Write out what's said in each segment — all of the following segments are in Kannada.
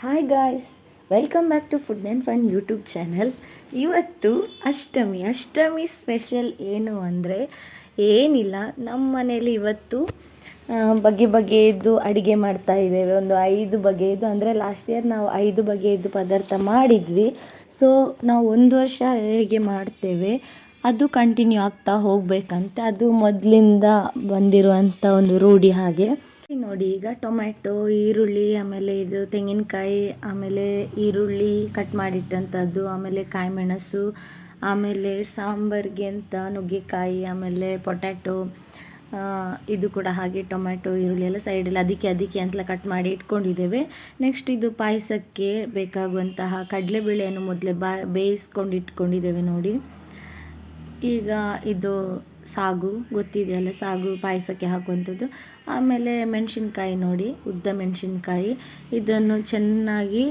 Hi guys welcome back to food and fun YouTube channel ಇವತ್ತು ಅಷ್ಟಮಿ ಅಷ್ಟಮಿ ಸ್ಪೆಷಲ್ ಏನು ಅಂದರೆ ಏನಿಲ್ಲ. ನಮ್ಮ ಮನೇಲಿ ಇವತ್ತು ಬಗೆ ಬಗೆಯದ್ದು ಅಡುಗೆ ಮಾಡ್ತಾ ಇದ್ದೇವೆ. ಒಂದು ಐದು ಬಗೆಯದ್ದು ಅಂದರೆ ಲಾಸ್ಟ್ ಇಯರ್ ನಾವು ಐದು ಬಗೆಯದ್ದು ಪದಾರ್ಥ ಮಾಡಿದ್ವಿ. ಸೊ ನಾವು ಒಂದು ವರ್ಷ ಹೇಗೆ ಮಾಡ್ತೇವೆ. ಅದು ಕಂಟಿನ್ಯೂ ಆಗ್ತಾ ಹೋಗ್ಬೇಕಂತೆ. ಅದು ಮೊದಲಿಂದ ಬಂದಿರುವಂಥ ಒಂದು ರೂಢಿ ಹಾಗೆ. ನೋಡಿ ಈಗ ಟೊಮ್ಯಾಟೊ, ಈರುಳ್ಳಿ, ಆಮೇಲೆ ಇದು ತೆಂಗಿನಕಾಯಿ, ಆಮೇಲೆ ಈರುಳ್ಳಿ ಕಟ್ ಮಾಡಿಟ್ಟಂಥದ್ದು ಆಮೇಲೆ ಕಾಯಿ ಮೆಣಸು ಆಮೇಲೆ ಸಾಂಬಾರಿಗೆ ಅಂತ ನುಗ್ಗೆಕಾಯಿ, ಆಮೇಲೆ ಪೊಟ್ಯಾಟೊ ಇದು ಕೂಡ ಹಾಗೆ ಟೊಮ್ಯಾಟೊ, ಈರುಳ್ಳಿ ಎಲ್ಲ ಸೈಡಲ್ಲಿ ಅದಕ್ಕೆ ಅದಕ್ಕೆ ಅಂತಲೇ ಕಟ್ ಮಾಡಿ ಇಟ್ಕೊಂಡಿದ್ದೇವೆ. ನೆಕ್ಸ್ಟ್ ಇದು ಪಾಯಸಕ್ಕೆ ಬೇಕಾಗುವಂತಹ ಕಡಲೆಬೇಳೆಯನ್ನು ಮೊದಲೇ ಬಾ, ಬೇಯಿಸ್ಕೊಂಡು ಇಟ್ಕೊಂಡಿದ್ದೇವೆ ನೋಡಿ. ಈಗ ಇದು ಸಾಗು ಗೊತ್ತಿದೆಯಲ್ಲ ಸಾಗು ಪಾಯಸಕ್ಕೆ ಹಾಕುವಂಥದ್ದು. ಆಮೇಲೆ ಮೆಣಸಿನ್ಕಾಯಿ ನೋಡಿ ಉದ್ದ ಮೆಣಸಿನ್ಕಾಯಿ. ಇದನ್ನು ಚೆನ್ನಾಗಿ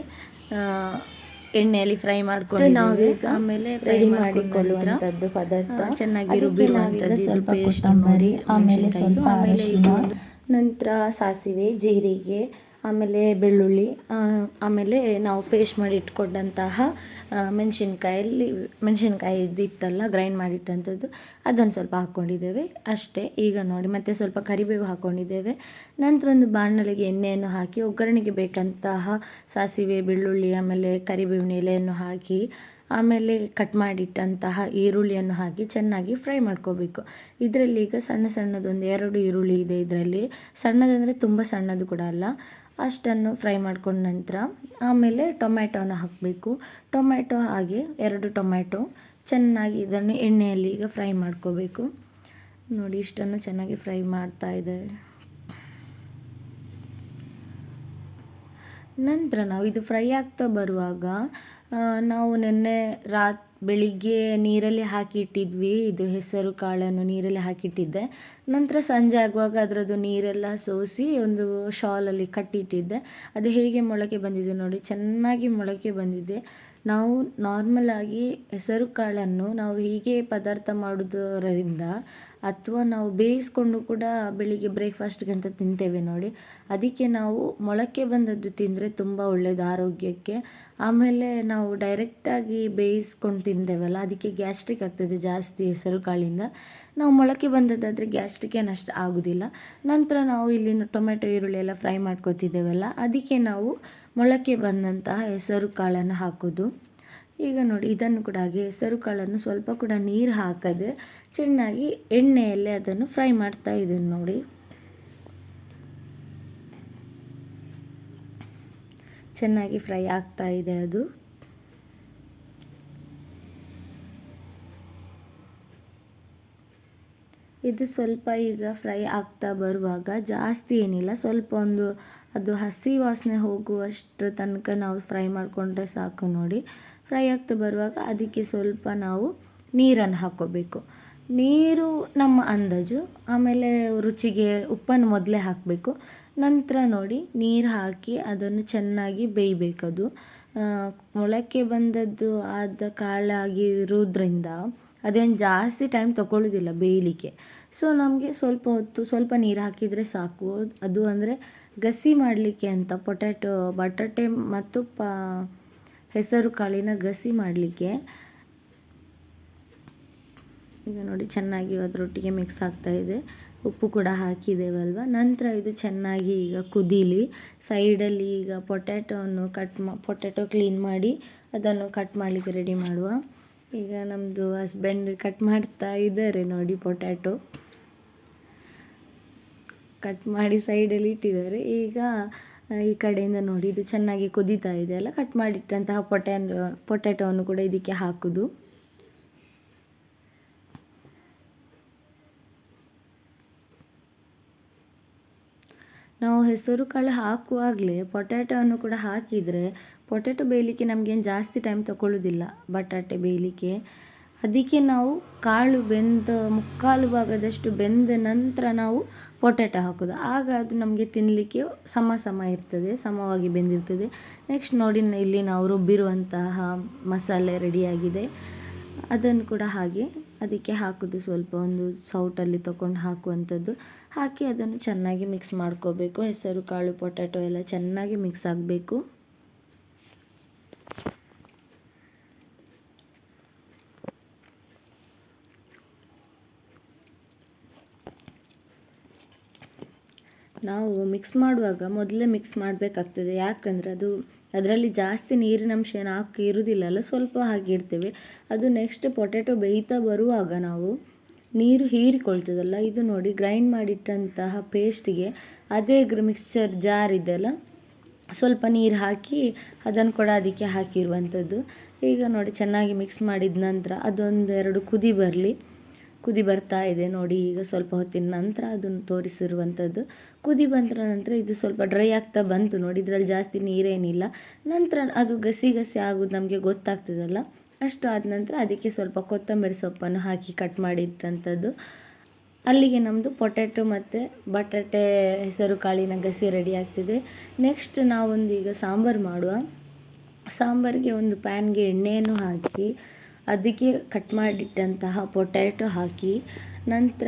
ಎಣ್ಣೆಯಲ್ಲಿ ಫ್ರೈ ಮಾಡ್ಕೊಂಡು ಆಮೇಲೆ ರೆಡಿ ಮಾಡಿಕೊಳ್ಳುವಂಥದ್ದು ಪದಾರ್ಥ. ಚೆನ್ನಾಗಿ ರುಬ್ಬಿ ಸ್ವಲ್ಪ ಕೊತ್ತಂಬರಿ, ಆಮೇಲೆ ಸ್ವಲ್ಪ ಅರಿಶಿನ. ನಂತರ ಸಾಸಿವೆ ಜೀರಿಗೆ ಆಮೇಲೆ ಬೆಳ್ಳುಳ್ಳಿ ಆಮೇಲೆ ನಾವು ಪೇಸ್ಟ್ ಮಾಡಿ ಇಟ್ಕೊಂಡಂತಹ ಮೆಣಸಿನ್ಕಾಯಲ್ಲಿ, ಮೆಣಸಿನ್ಕಾಯಿ ಇದಿತ್ತಲ್ಲ ಗ್ರೈಂಡ್ ಮಾಡಿಟ್ಟಂಥದ್ದು, ಅದನ್ನು ಸ್ವಲ್ಪ ಹಾಕ್ಕೊಂಡಿದ್ದೇವೆ. ಅಷ್ಟೇ, ಈಗ ನೋಡಿ, ಮತ್ತೆ ಸ್ವಲ್ಪ ಕರಿಬೇವು ಹಾಕ್ಕೊಂಡಿದ್ದೇವೆ. ನಂತರ ಒಂದು ಬಾಣಲೆಗೆ ಎಣ್ಣೆಯನ್ನು ಹಾಕಿ, ಒಗ್ಗರಣೆಗೆ ಬೇಕಂತಹ ಸಾಸಿವೆ, ಬೆಳ್ಳುಳ್ಳಿ, ಆಮೇಲೆ ಕರಿಬೇವಿನ ಎಲೆಯನ್ನು ಹಾಕಿ, ಆಮೇಲೆ ಕಟ್ ಮಾಡಿಟ್ಟಂತಹ ಈರುಳ್ಳಿಯನ್ನು ಹಾಕಿ ಚೆನ್ನಾಗಿ ಫ್ರೈ ಮಾಡ್ಕೋಬೇಕು. ಇದರಲ್ಲಿ ಈಗ ಸಣ್ಣ ಸಣ್ಣದೊಂದು ಎರಡು ಈರುಳ್ಳಿ ಇದೆ ಇದರಲ್ಲಿ. ಸಣ್ಣದಂದರೆ ತುಂಬ ಸಣ್ಣದು ಕೂಡ ಅಲ್ಲ. ಅಷ್ಟನ್ನು ಫ್ರೈ ಮಾಡ್ಕೊಂಡ ನಂತರ ಆಮೇಲೆ ಟೊಮ್ಯಾಟೋನ ಹಾಕಬೇಕು. ಟೊಮ್ಯಾಟೊ ಹಾಗೆ ಎರಡು ಟೊಮ್ಯಾಟೊ ಚೆನ್ನಾಗಿ ಇದನ್ನು ಎಣ್ಣೆಯಲ್ಲಿ ಈಗ ಫ್ರೈ ಮಾಡ್ಕೋಬೇಕು. ನೋಡಿ ಇಷ್ಟನ್ನು ಚೆನ್ನಾಗಿ ಫ್ರೈ ಮಾಡ್ತಾ ಇದೆ. ನಂತರ ನಾವು ಇದು ಫ್ರೈ ಆಗ್ತಾ ಬರುವಾಗ ನಾವು ನಿನ್ನೆ ರಾತ್ ಬೆಳಿಗ್ಗೆ ನೀರಲ್ಲಿ ಹಾಕಿಟ್ಟಿದ್ವಿ. ಇದು ಹೆಸರು ಕಾಳನ್ನು ನೀರಲ್ಲಿ ಹಾಕಿಟ್ಟಿದ್ದೆ. ನಂತರ ಸಂಜೆ ಆಗುವಾಗ ಅದರದ್ದು ನೀರೆಲ್ಲ ಸೋಸಿ ಒಂದು ಶಾಲಲ್ಲಿ ಕಟ್ಟಿಟ್ಟಿದ್ದೆ. ಅದು ಹೇಗೆ ಮೊಳಕೆ ಬಂದಿದೆ ನೋಡಿ, ಚೆನ್ನಾಗಿ ಮೊಳಕೆ ಬಂದಿದೆ. ನಾವು ನಾರ್ಮಲ್ ಆಗಿ ಹೆಸರು ಕಾಳನ್ನು ನಾವು ಹೀಗೆ ಪದಾರ್ಥ ಮಾಡೋದರಿಂದ ಅಥವಾ ನಾವು ಬೇಯಿಸ್ಕೊಂಡು ಕೂಡ ಬೆಳಿಗ್ಗೆ ಬ್ರೇಕ್ಫಾಸ್ಟ್ಗೆ ಅಂತ ತಿಂತೇವೆ ನೋಡಿ. ಅದಕ್ಕೆ ನಾವು ಮೊಳಕೆ ಬಂದದ್ದು ತಿಂದರೆ ತುಂಬ ಒಳ್ಳೆಯದು ಆರೋಗ್ಯಕ್ಕೆ. ಆಮೇಲೆ ನಾವು ಡೈರೆಕ್ಟಾಗಿ ಬೇಯಿಸ್ಕೊಂಡು ತಿಂತೇವಲ್ಲ, ಅದಕ್ಕೆ ಗ್ಯಾಸ್ಟ್ರಿಕ್ ಆಗ್ತದೆ ಜಾಸ್ತಿ ಹೆಸರು ಕಾಳಿಂದ. ನಾವು ಮೊಳಕೆ ಬಂದದ್ದಾದರೆ ಗ್ಯಾಸ್ಟ್ರಿಕ್ ಏನು ಆಗೋದಿಲ್ಲ. ನಂತರ ನಾವು ಇಲ್ಲಿ ಟೊಮೆಟೊ, ಈರುಳ್ಳಿ ಎಲ್ಲ ಫ್ರೈ ಮಾಡ್ಕೊತಿದ್ದೇವಲ್ಲ, ಅದಕ್ಕೆ ನಾವು ಮೊಳಕೆ ಬಂದಂತಹ ಹೆಸರು ಕಾಳನ್ನು ಹಾಕೋದು. ಈಗ ನೋಡಿ, ಇದನ್ನು ಕೂಡ ಹಾಗೆ ಹೆಸರು ಕಾಳನ್ನು ಸ್ವಲ್ಪ ಕೂಡ ನೀರು ಹಾಕದೆ ಚೆನ್ನಾಗಿ ಎಣ್ಣೆಯಲ್ಲೇ ಅದನ್ನು ಫ್ರೈ ಮಾಡ್ತಾ ಇದ್ದೀನಿ ನೋಡಿ. ಚೆನ್ನಾಗಿ ಫ್ರೈ ಆಗ್ತಾ ಇದೆ ಅದು. ಇದು ಸ್ವಲ್ಪ ಈಗ ಫ್ರೈ ಆಗ್ತಾ ಬರುವಾಗ ಜಾಸ್ತಿ ಏನಿಲ್ಲ, ಸ್ವಲ್ಪ ಒಂದು ಅದು ಹಸಿ ವಾಸನೆ ಹೋಗುವಷ್ಟು ತನಕ ನಾವು ಫ್ರೈ ಮಾಡಿಕೊಂಡ್ರೆ ಸಾಕು ನೋಡಿ. ಫ್ರೈ ಆಗ್ತಾ ಬರುವಾಗ ಅದಕ್ಕೆ ಸ್ವಲ್ಪ ನಾವು ನೀರನ್ನು ಹಾಕ್ಕೋಬೇಕು ನೀರು ನಮ್ಮ ಅಂದಾಜು, ಆಮೇಲೆ ರುಚಿಗೆ ಉಪ್ಪನ್ನು ಮೊದಲೇ ಹಾಕಬೇಕು. ನಂತರ ನೋಡಿ, ನೀರು ಹಾಕಿ ಅದನ್ನು ಚೆನ್ನಾಗಿ ಬೇಯಬೇಕದು. ಮೊಳಕೆ ಬಂದದ್ದು ಆದ ಕಾಳಾಗಿರೋದ್ರಿಂದ ಅದೇನು ಜಾಸ್ತಿ ಟೈಮ್ ತಗೊಳ್ಳೋದಿಲ್ಲ ಬೇಯಲಿಕ್ಕೆ. ಸೊ ನಮಗೆ ಸ್ವಲ್ಪ ಹೊತ್ತು ಸ್ವಲ್ಪ ನೀರು ಹಾಕಿದರೆ ಸಾಕು. ಅದು ಅಂದರೆ ಗಸಿ ಮಾಡಲಿಕ್ಕೆ ಅಂತ, ಪೊಟ್ಯಾಟೊ, ಬಟಾಟೆ ಮತ್ತು ಪ ಹೆಸರು ಕಾಳಿನ ಗಸಿ ಮಾಡಲಿಕ್ಕೆ. ಈಗ ನೋಡಿ ಚೆನ್ನಾಗಿ ಅದರೊಟ್ಟಿಗೆ ಮಿಕ್ಸ್ ಆಗ್ತಾ ಇದೆ. ಉಪ್ಪು ಕೂಡ ಹಾಕಿದ್ದೇವಲ್ವ ನಂತರ ಇದು ಚೆನ್ನಾಗಿ ಈಗ ಕುದೀಲಿ. ಸೈಡಲ್ಲಿ ಈಗ ಪೊಟ್ಯಾಟೋವನ್ನು ಕಟ್ ಮಾ ಪೊಟ್ಯಾಟೊ ಕ್ಲೀನ್ ಮಾಡಿ ಅದನ್ನು ಕಟ್ ಮಾಡಲಿಕ್ಕೆ ರೆಡಿ ಮಾಡುವ. ಈಗ ನಮ್ಮದು ಹಸ್ಬೆಂಡ್ ಕಟ್ ಮಾಡ್ತಾ ಇದ್ದಾರೆ ನೋಡಿ ಪೊಟ್ಯಾಟೊ ಕಟ್ ಮಾಡಿ ಸೈಡಲ್ಲಿ ಇಟ್ಟಿದ್ದಾರೆ. ಈಗ ಈ ಕಡೆಯಿಂದ ನೋಡಿ ಇದು ಚೆನ್ನಾಗಿ ಕುದೀತಾ ಇದೆ ಅಲ್ಲ? ಕಟ್ ಮಾಡಿಟ್ಟಂತಹ ಪೊಟ್ಯಾ ಪೊಟ್ಯಾಟೊವನ್ನು ಕೂಡ ಇದಕ್ಕೆ ಹಾಕೋದು. ನಾವು ಹೆಸರು ಕಾಳು ಹಾಕುವಾಗಲೇ ಪೊಟ್ಯಾಟೊವನ್ನು ಕೂಡ ಹಾಕಿದರೆ ಪೊಟ್ಯಾಟೊ ಬೇಯಲಿಕ್ಕೆ ನಮಗೇನು ಜಾಸ್ತಿ ಟೈಮ್ ತಗೊಳ್ಳೋದಿಲ್ಲ ಬಟಾಟೆ ಬೇಯಲಿಕ್ಕೆ. ಅದಕ್ಕೆ ನಾವು ಕಾಳು ಬೆಂದ, ಮುಕ್ಕಾಲು ಭಾಗದಷ್ಟು ಬೆಂದ ನಂತರ ನಾವು ಪೊಟ್ಯಾಟೊ ಹಾಕೋದು. ಆಗ ಅದು ನಮಗೆ ತಿನ್ನಲಿಕ್ಕೆ ಸಮ ಸಮ ಇರ್ತದೆ, ಸಮವಾಗಿ ಬೆಂದಿರ್ತದೆ. ನೆಕ್ಸ್ಟ್ ನೋಡಿ ಇಲ್ಲಿ ನಾವು ರುಬ್ಬಿರುವಂತಹ ಮಸಾಲೆ ರೆಡಿಯಾಗಿದೆ ಅದನ್ನು ಕೂಡ ಹಾಗೆ ಅದಕ್ಕೆ ಹಾಕೋದು ಸ್ವಲ್ಪ ಒಂದು ಸೌಟಲ್ಲಿ ತೊಗೊಂಡು ಹಾಕುವಂಥದ್ದು. ಹಾಕಿ ಅದನ್ನು ಚೆನ್ನಾಗಿ ಮಿಕ್ಸ್ ಮಾಡ್ಕೋಬೇಕು. ಹೆಸರು, ಕಾಳು ಪೊಟ್ಯಾಟೊ ಎಲ್ಲ ಚೆನ್ನಾಗಿ ಮಿಕ್ಸ್ ಆಗಬೇಕು. ನಾವು ಮಿಕ್ಸ್ ಮಾಡುವಾಗ ಮೊದಲೇ ಮಿಕ್ಸ್ ಮಾಡಬೇಕಾಗ್ತದೆ. ಯಾಕಂದರೆ ಅದು ಅದರಲ್ಲಿ ಜಾಸ್ತಿ ನೀರಿನಂಶ ಏನು ಹಾಕಿ ಇರುವುದಿಲ್ಲಲ್ಲ ಸ್ವಲ್ಪ ಹಾಕಿರ್ತೇವೆ ಅದು ನೆಕ್ಸ್ಟ್ ಪೊಟ್ಯಾಟೊ ಬೇಯ್ತಾ ಬರುವಾಗ ನಾವು ನೀರು ಹೀರಿಕೊಳ್ತದಲ್ಲ, ಇದು ನೋಡಿ ಗ್ರೈಂಡ್ ಮಾಡಿಟ್ಟಂತಹ ಪೇಸ್ಟಿಗೆ ಅದೇ ಮಿಕ್ಸ್ಚರ್ ಜಾರ್ ಇದೆಯಲ್ಲ ಸ್ವಲ್ಪ ನೀರು ಹಾಕಿ ಅದನ್ನು ಕೂಡ ಅದಕ್ಕೆ ಹಾಕಿರುವಂಥದ್ದು ಈಗ ನೋಡಿ ಚೆನ್ನಾಗಿ ಮಿಕ್ಸ್ ಮಾಡಿದ ನಂತರ ಅದೊಂದೆರಡು ಕುದಿ ಬರಲಿ. ಕುದಿ ಬರ್ತಾ ಇದೆ ನೋಡಿ, ಈಗ ಸ್ವಲ್ಪ ಹೊತ್ತಿನ ನಂತರ ಅದನ್ನು ತೋರಿಸಿರುವಂಥದ್ದು. ಕುದಿ ಬಂದ ನಂತರ ಇದು ಸ್ವಲ್ಪ ಡ್ರೈ ಆಗ್ತಾ ಬಂತು ನೋಡಿ, ಇದರಲ್ಲಿ ಜಾಸ್ತಿ ನೀರೇನಿಲ್ಲ. ನಂತರ ಅದು ಗಸಿ ಗಸಿ ಆಗೋದು ನಮಗೆ ಗೊತ್ತಾಗ್ತದಲ್ಲ. ಅಷ್ಟು ಆದ ನಂತರ ಅದಕ್ಕೆ ಸ್ವಲ್ಪ ಕೊತ್ತಂಬರಿ ಸೊಪ್ಪನ್ನು ಹಾಕಿ ಕಟ್ ಮಾಡಿಟ್ಟಂಥದ್ದು. ಅಲ್ಲಿಗೆ ನಮ್ಮದು ಪೊಟ್ಯಾಟೊ ಮತ್ತು ಬಟಾಟೆ ಹೆಸರು ಕಾಳಿನ ಗಸಿ ರೆಡಿ ಆಗ್ತಿದೆ. ನೆಕ್ಸ್ಟ್ ನಾವೊಂದು ಈಗ ಸಾಂಬಾರು ಮಾಡುವ. ಸಾಂಬಾರಿಗೆ ಒಂದು ಪ್ಯಾನ್ಗೆ ಎಣ್ಣೆಯನ್ನು ಹಾಕಿ ಅದಕ್ಕೆ ಕಟ್ ಮಾಡಿಟ್ಟಂತಹ ಪೊಟ್ಯಾಟೊ ಹಾಕಿ ನಂತರ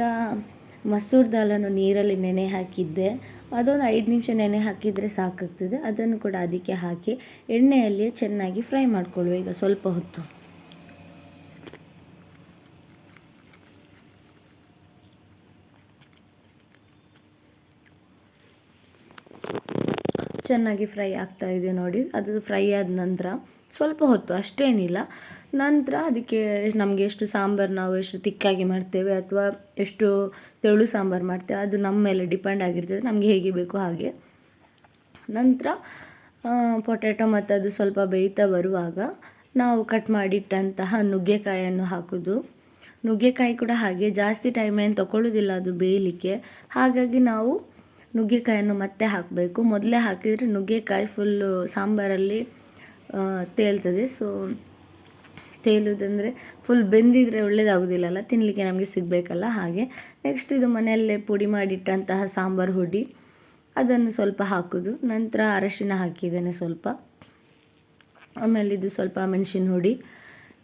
ಮಸೂರ್ ದಾಲನ್ನು ನೀರಲ್ಲಿ ನೆನೆ ಹಾಕಿದ್ದೆ. ಅದೊಂದು ಐದು ನಿಮಿಷ ನೆನೆ ಹಾಕಿದರೆ ಸಾಕಾಗ್ತದೆ. ಅದನ್ನು ಕೂಡ ಅದಕ್ಕೆ ಹಾಕಿ ಎಣ್ಣೆಯಲ್ಲಿ ಚೆನ್ನಾಗಿ ಫ್ರೈ ಮಾಡಿಕೊಳ್ಳುವ. ಈಗ ಸ್ವಲ್ಪ ಹೊತ್ತು. ಚೆನ್ನಾಗಿ ಫ್ರೈ ಆಗ್ತಾ ಇದೆ ನೋಡಿ. ಅದು ಫ್ರೈ ಆದ ನಂತರ ಸ್ವಲ್ಪ ಹೊತ್ತು, ಅಷ್ಟೇನಿಲ್ಲ. ನಂತರ ಅದಕ್ಕೆ ನಮಗೆ ಎಷ್ಟು ಸಾಂಬಾರು ನಾವು ಎಷ್ಟು ತಿಕ್ಕಾಗಿ ಮಾಡ್ತೇವೆ ಅಥವಾ ಎಷ್ಟು ತೆಳು ಸಾಂಬಾರು ಮಾಡ್ತೇವೆ, ಅದು ನಮ್ಮ ಮೇಲೆ ಡಿಪೆಂಡ್ ಆಗಿರ್ತದೆ, ನಮಗೆ ಹೇಗೆ ಬೇಕು ಹಾಗೆ. ನಂತರ ಪೊಟ್ಯಾಟೊ ಮತ್ತು ಅದು ಸ್ವಲ್ಪ ಬೇಯ್ತಾ ಬರುವಾಗ ನಾವು ಕಟ್ ಮಾಡಿಟ್ಟಂತಹ ನುಗ್ಗೆಕಾಯನ್ನು ಹಾಕೋದು. ನುಗ್ಗೆಕಾಯಿ ಕೂಡ ಹಾಗೆ, ಜಾಸ್ತಿ ಟೈಮ್ ಏನು ತೊಗೊಳ್ಳೋದಿಲ್ಲ ಅದು ಬೇಯಲಿಕ್ಕೆ. ಹಾಗಾಗಿ ನಾವು ನುಗ್ಗೆಕಾಯನ್ನು ಮತ್ತೆ ಹಾಕಬೇಕು. ಮೊದಲೇ ಹಾಕಿದರೆ ನುಗ್ಗೆಕಾಯಿ ಫುಲ್ಲು ಸಾಂಬಾರಲ್ಲಿ ತೇಲ್ತದೆ. ಸೊ ತೇಲುವುದಂದರೆ ಫುಲ್ ಬೆಂದಿದ್ರೆ ಒಳ್ಳೇದಾಗೋದಿಲ್ಲಲ್ಲ ತಿನ್ನಲಿಕ್ಕೆ ನಮಗೆ ಸಿಗಬೇಕಲ್ಲ ಹಾಗೆ. ನೆಕ್ಸ್ಟ್ ಇದು ಮನೆಯಲ್ಲೇ ಪುಡಿ ಮಾಡಿಟ್ಟಂತಹ ಸಾಂಬಾರು ಹುಡಿ. ಅದನ್ನು ಸ್ವಲ್ಪ ಹಾಕೋದು. ನಂತರ ಅರಶಿನ ಹಾಕಿದ್ದೇನೆ ಸ್ವಲ್ಪ. ಆಮೇಲೆ ಇದು ಸ್ವಲ್ಪ ಮೆಣಸಿನ ಹುಡಿ.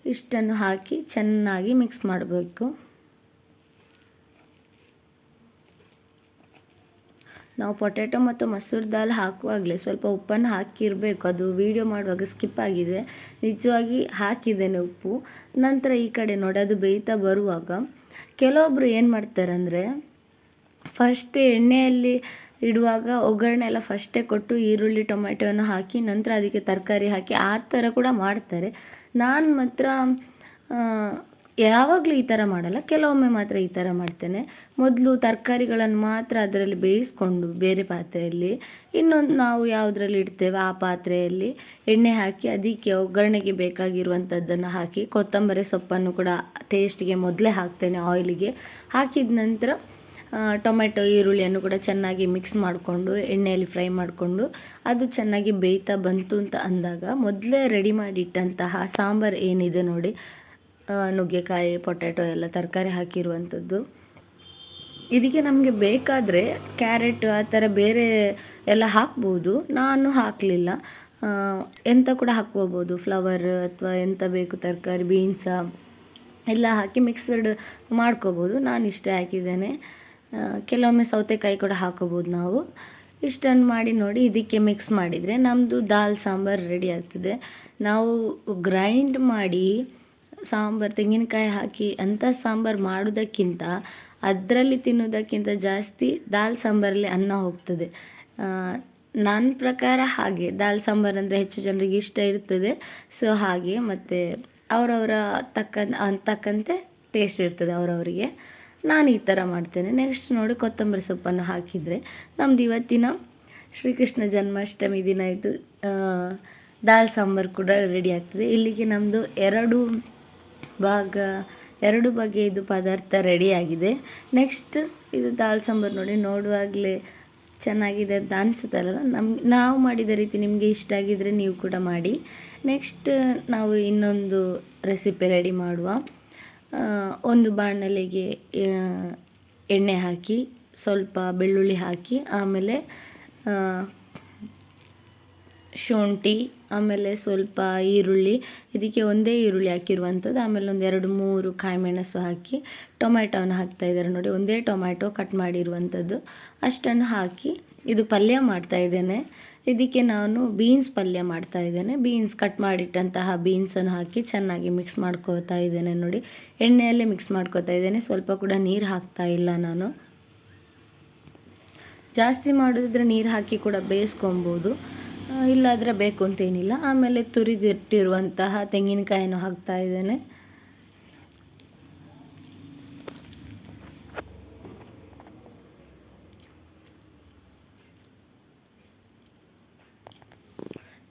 ಇಷ್ಟನ್ನು ಹಾಕಿ ಚೆನ್ನಾಗಿ ಮಿಕ್ಸ್ ಮಾಡಬೇಕು. ನಾವು ಪೊಟ್ಯಾಟೊ ಮತ್ತು ಮಸೂರ್ ದಾಲ್ ಹಾಕುವಾಗಲೇ ಸ್ವಲ್ಪ ಉಪ್ಪನ್ನು ಹಾಕಿರಬೇಕು. ಅದು ವೀಡಿಯೋ ಮಾಡುವಾಗ ಸ್ಕಿಪ್ ಆಗಿದೆ. ನಿಜವಾಗಿ ಹಾಕಿದ್ದೇನೆ ಉಪ್ಪು. ನಂತರ ಈ ಕಡೆ ನೋಡಿ, ಅದು ಬೇಯ್ತಾ ಬರುವಾಗ ಕೆಲವೊಬ್ಬರು ಏನು ಮಾಡ್ತಾರೆ ಅಂದರೆ ಫಸ್ಟ್ ಎಣ್ಣೆಯಲ್ಲಿ ಇಡುವಾಗ ಒಗ್ಗರಣೆ ಎಲ್ಲ ಫಸ್ಟೇ ಕೊಟ್ಟು ಈರುಳ್ಳಿ ಟೊಮೆಟೊವನ್ನು ಹಾಕಿ, ನಂತರ ಅದಕ್ಕೆ ತರಕಾರಿ ಹಾಕಿ, ಆ ಥರ ಕೂಡ ಮಾಡ್ತಾರೆ. ನಾನು ಮಾತ್ರ ಯಾವಾಗಲೂ ಈ ಥರ ಮಾಡಲ್ಲ. ಕೆಲವೊಮ್ಮೆ ಮಾತ್ರ ಈ ಥರ ಮಾಡ್ತೇನೆ. ಮೊದಲು ತರಕಾರಿಗಳನ್ನು ಮಾತ್ರ ಅದರಲ್ಲಿ ಬೇಯಿಸ್ಕೊಂಡು ಬೇರೆ ಪಾತ್ರೆಯಲ್ಲಿ, ಇನ್ನೊಂದು ನಾವು ಯಾವುದರಲ್ಲಿ ಇಡ್ತೇವೆ ಆ ಪಾತ್ರೆಯಲ್ಲಿ ಎಣ್ಣೆ ಹಾಕಿ ಅದಕ್ಕೆ ಒಗ್ಗರಣೆಗೆ ಬೇಕಾಗಿರುವಂಥದ್ದನ್ನು ಹಾಕಿ, ಕೊತ್ತಂಬರಿ ಸೊಪ್ಪನ್ನು ಕೂಡ ಟೇಸ್ಟಿಗೆ ಮೊದಲೇ ಹಾಕ್ತೇನೆ ಆಯಿಲಿಗೆ. ಹಾಕಿದ ನಂತರ ಟೊಮೆಟೊ, ಈರುಳ್ಳಿಯನ್ನು ಕೂಡ ಚೆನ್ನಾಗಿ ಮಿಕ್ಸ್ ಮಾಡಿಕೊಂಡು, ಎಣ್ಣೆಯಲ್ಲಿ ಫ್ರೈ ಮಾಡಿಕೊಂಡು ಅದು ಚೆನ್ನಾಗಿ ಬೇಯ್ತಾ ಬಂತು ಅಂತ ಅಂದಾಗ ಮೊದಲೇ ರೆಡಿ ಮಾಡಿಟ್ಟಂತಹ ಸಾಂಬಾರು ಏನಿದೆ ನೋಡಿ. ನುಗ್ಗೆಕಾಯಿ, ಪೊಟ್ಯಾಟೊ ಎಲ್ಲ ತರಕಾರಿ ಹಾಕಿರುವಂಥದ್ದು. ಇದಕ್ಕೆ ನಮಗೆ ಬೇಕಾದರೆ ಕ್ಯಾರೆಟ್, ಆ ಥರ ಬೇರೆ ಎಲ್ಲ ಹಾಕ್ಬೋದು. ನಾನು ಹಾಕಲಿಲ್ಲ. ಎಂಥ ಕೂಡ ಹಾಕ್ಕೋಬೋದು. ಫ್ಲವರ್ ಅಥವಾ ಎಂಥ ಬೇಕು ತರಕಾರಿ, ಬೀನ್ಸ ಎಲ್ಲ ಹಾಕಿ ಮಿಕ್ಸಡ್ ಮಾಡ್ಕೋಬೋದು. ನಾನು ಇಷ್ಟೇ ಹಾಕಿದ್ದೇನೆ. ಕೆಲವೊಮ್ಮೆ ಸೌತೆಕಾಯಿ ಕೂಡ ಹಾಕೋಬೋದು ನಾವು. ಇಷ್ಟನ್ನು ಮಾಡಿ ನೋಡಿ ಇದಕ್ಕೆ ಮಿಕ್ಸ್ ಮಾಡಿದರೆ ನಮ್ಮದು ದಾಲ್ ಸಾಂಬಾರು ರೆಡಿ ಆಗ್ತದೆ. ನಾವು ಗ್ರೈಂಡ್ ಮಾಡಿ ಸಾಂಬಾರು, ತೆಂಗಿನಕಾಯಿ ಹಾಕಿ ಅಂಥ ಸಾಂಬಾರು ಮಾಡೋದಕ್ಕಿಂತ ಅದರಲ್ಲಿ ತಿನ್ನೋದಕ್ಕಿಂತ ಜಾಸ್ತಿ ದಾಲ್ ಸಾಂಬಾರಲ್ಲಿ ಅನ್ನ ಹೋಗ್ತದೆ. ನನ್ನ ಪ್ರಕಾರ ಹಾಗೆ. ದಾಲ್ ಸಾಂಬಾರು ಅಂದರೆ ಹೆಚ್ಚು ಜನರಿಗೆ ಇಷ್ಟ ಇರ್ತದೆ. ಸೊ, ಹಾಗೆ ಮತ್ತು ಅವರವರ ತಕ್ಕ ತಕ್ಕಂತೆ ಟೇಸ್ಟ್ ಇರ್ತದೆ ಅವರವರಿಗೆ. ನಾನು ಈ ಥರ ಮಾಡ್ತೇನೆ. ನೆಕ್ಸ್ಟ್ ನೋಡಿ ಕೊತ್ತಂಬರಿ ಸೊಪ್ಪನ್ನು ಹಾಕಿದರೆ ನಮ್ದು ಇವತ್ತಿನ ಶ್ರೀಕೃಷ್ಣ ಜನ್ಮಾಷ್ಟಮಿ ದಿನ ಇದು. ದಾಲ್ ಸಾಂಬಾರು ಕೂಡ ರೆಡಿ ಆಗ್ತದೆ. ಇಲ್ಲಿಗೆ ನಮ್ಮದು ಎರಡು ಭಾಗ ಎರಡು ಬಗೆಯದು ಪದಾರ್ಥ ರೆಡಿಯಾಗಿದೆ ನೆಕ್ಸ್ಟ್ ಇದು ದಾಲ್ ಸಾಂಬಾರು ನೋಡಿ, ನೋಡುವಾಗಲೇ ಚೆನ್ನಾಗಿದೆ ಅಂತ ಅನಿಸುತ್ತಲ್ಲ ನಮ್ಗೆ ನಾವು ಮಾಡಿದ ರೀತಿ ನಿಮಗೆ ಇಷ್ಟ ಆಗಿದ್ದರೆ ನೀವು ಕೂಡ ಮಾಡಿ. ನೆಕ್ಸ್ಟ್ ನಾವು ಇನ್ನೊಂದು ರೆಸಿಪಿ ರೆಡಿ ಮಾಡುವ. ಒಂದು ಬಾಣಲೆಗೆ ಎಣ್ಣೆ ಹಾಕಿ, ಸ್ವಲ್ಪ ಬೆಳ್ಳುಳ್ಳಿ ಹಾಕಿ, ಆಮೇಲೆ ಶುಂಠಿ, ಆಮೇಲೆ ಸ್ವಲ್ಪ ಈರುಳ್ಳಿ, ಇದಕ್ಕೆ ಒಂದೇ ಈರುಳ್ಳಿ ಹಾಕಿರುವಂಥದ್ದು. ಆಮೇಲೆ ಒಂದು ಎರಡು ಮೂರು ಕಾಯಿಮೆಣಸು ಹಾಕಿ ಟೊಮ್ಯಾಟೋನ ಹಾಕ್ತಾ ಇದ್ದಾರೆ ನೋಡಿ, ಒಂದೇ ಟೊಮ್ಯಾಟೊ ಕಟ್ ಮಾಡಿರುವಂಥದ್ದು. ಅಷ್ಟನ್ನು ಹಾಕಿ ಇದು ಪಲ್ಯ ಮಾಡ್ತಾ ಇದ್ದೇನೆ. ಇದಕ್ಕೆ ನಾನು ಬೀನ್ಸ್ ಪಲ್ಯ ಮಾಡ್ತಾ ಇದ್ದೇನೆ. ಬೀನ್ಸ್ ಕಟ್ ಮಾಡಿಟ್ಟಂತಹ ಬೀನ್ಸನ್ನು ಹಾಕಿ ಚೆನ್ನಾಗಿ ಮಿಕ್ಸ್ ಮಾಡ್ಕೋತಾ ಇದ್ದೇನೆ ನೋಡಿ. ಎಣ್ಣೆಯಲ್ಲೇ ಮಿಕ್ಸ್ ಮಾಡ್ಕೋತಾ ಇದ್ದೇನೆ. ಸ್ವಲ್ಪ ಕೂಡ ನೀರು ಹಾಕ್ತಾ ಇಲ್ಲ ನಾನು. ಜಾಸ್ತಿ ಮಾಡಿದ್ರೆ ನೀರು ಹಾಕಿ ಕೂಡ ಬೇಯಿಸ್ಕೊಬೋದು ಇಲ್ಲಾದರೆ ಬೇಕು ಅಂತೇನಿಲ್ಲ ಆಮೇಲೆ ತುರಿದಿಟ್ಟಿರುವಂತಹ ತೆಂಗಿನಕಾಯನ್ನು ಹಾಕ್ತಾ ಇದ್ದೇನೆ.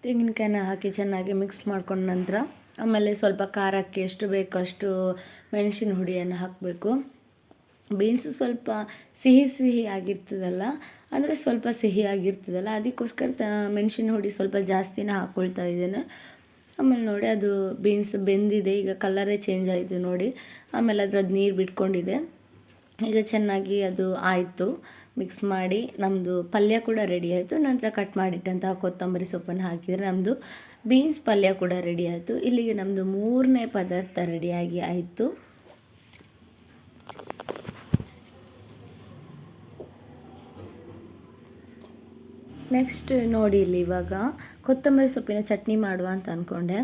ತೆಂಗಿನಕಾಯಿನ ಹಾಕಿ ಚೆನ್ನಾಗಿ ಮಿಕ್ಸ್ ಮಾಡ್ಕೊಂಡ ನಂತರ ಆಮೇಲೆ ಸ್ವಲ್ಪ ಖಾರಕ್ಕೆ ಎಷ್ಟು ಬೇಕೋ ಅಷ್ಟು ಮೆಣಸಿನ ಹುಡಿಯನ್ನು ಹಾಕಬೇಕು. ಬೀನ್ಸ್ ಸ್ವಲ್ಪ ಸಿಹಿ ಸಿಹಿ ಆಗಿರ್ತದಲ್ಲ ಅಂದರೆ ಸ್ವಲ್ಪ ಸಿಹಿ ಆಗಿರ್ತದಲ್ಲ, ಅದಕ್ಕೋಸ್ಕರ ತ, ಮೆಣಸಿನ ಹುಡಿ ಸ್ವಲ್ಪ ಜಾಸ್ತಿನೇ ಹಾಕ್ಕೊಳ್ತಾ ಇದ್ದೇನೆ. ಆಮೇಲೆ ನೋಡಿ ಅದು ಬೀನ್ಸ್ ಬೆಂದಿದೆ, ಈಗ ಕಲರೇ ಚೇಂಜ್ ಆಯಿತು ನೋಡಿ. ಆಮೇಲೆ ಅದ್ರದ್ದು ನೀರು ಬಿಟ್ಕೊಂಡಿದೆ. ಈಗ ಚೆನ್ನಾಗಿ ಅದು ಆಯಿತು ಮಿಕ್ಸ್ ಮಾಡಿ. ನಮ್ಮದು ಪಲ್ಯ ಕೂಡ ರೆಡಿ ಆಯಿತು. ನಂತರ ಕಟ್ ಮಾಡಿಟ್ಟಂತಹ ಕೊತ್ತಂಬರಿ ಸೊಪ್ಪನ್ನು ಹಾಕಿದರೆ ನಮ್ಮದು ಬೀನ್ಸ್ ಪಲ್ಯ ಕೂಡ ರೆಡಿ ಆಯಿತು. ಇಲ್ಲಿಗೆ ನಮ್ಮದು ಮೂರನೇ ಪದಾರ್ಥ ರೆಡಿಯಾಗಿ ಆಯಿತು. ನೆಕ್ಸ್ಟ್ ನೋಡಿ ಇಲ್ಲಿ ಇವಾಗ ಕೊತ್ತಂಬರಿ ಸೊಪ್ಪಿನ ಚಟ್ನಿ ಮಾಡುವ ಅಂತ ಅಂದ್ಕೊಂಡೆ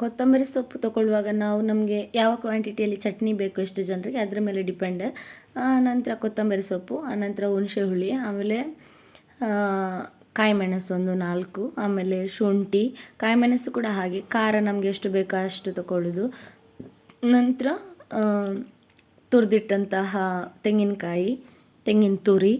ಕೊತ್ತಂಬರಿ ಸೊಪ್ಪು ತೊಗೊಳ್ಳುವಾಗ ನಾವು ನಮಗೆ ಯಾವ ಕ್ವಾಂಟಿಟಿಯಲ್ಲಿ ಚಟ್ನಿ ಬೇಕು ಎಷ್ಟು ಜನರಿಗೆ, ಅದರ ಮೇಲೆ ಡಿಪೆಂಡ್ ನಂತರ ಕೊತ್ತಂಬರಿ ಸೊಪ್ಪು ಆನಂತರ ಹುಣಸೆ ಹುಳಿ ಆಮೇಲೆ ಕಾಯಿ ಮೆಣಸು ಒಂದು ನಾಲ್ಕು, ಆಮೇಲೆ ಶುಂಠಿ. ಕಾಯಿ ಮೆಣಸು ಕೂಡ ಹಾಗೆ, ಖಾರ ನಮಗೆ ಎಷ್ಟು ಬೇಕೋ ಅಷ್ಟು ತಗೊಳ್ಳೋದು. ನಂತರ ತುರಿದಿಟ್ಟಂತಹ ತೆಂಗಿನಕಾಯಿ, ತೆಂಗಿನ ತುರಿ,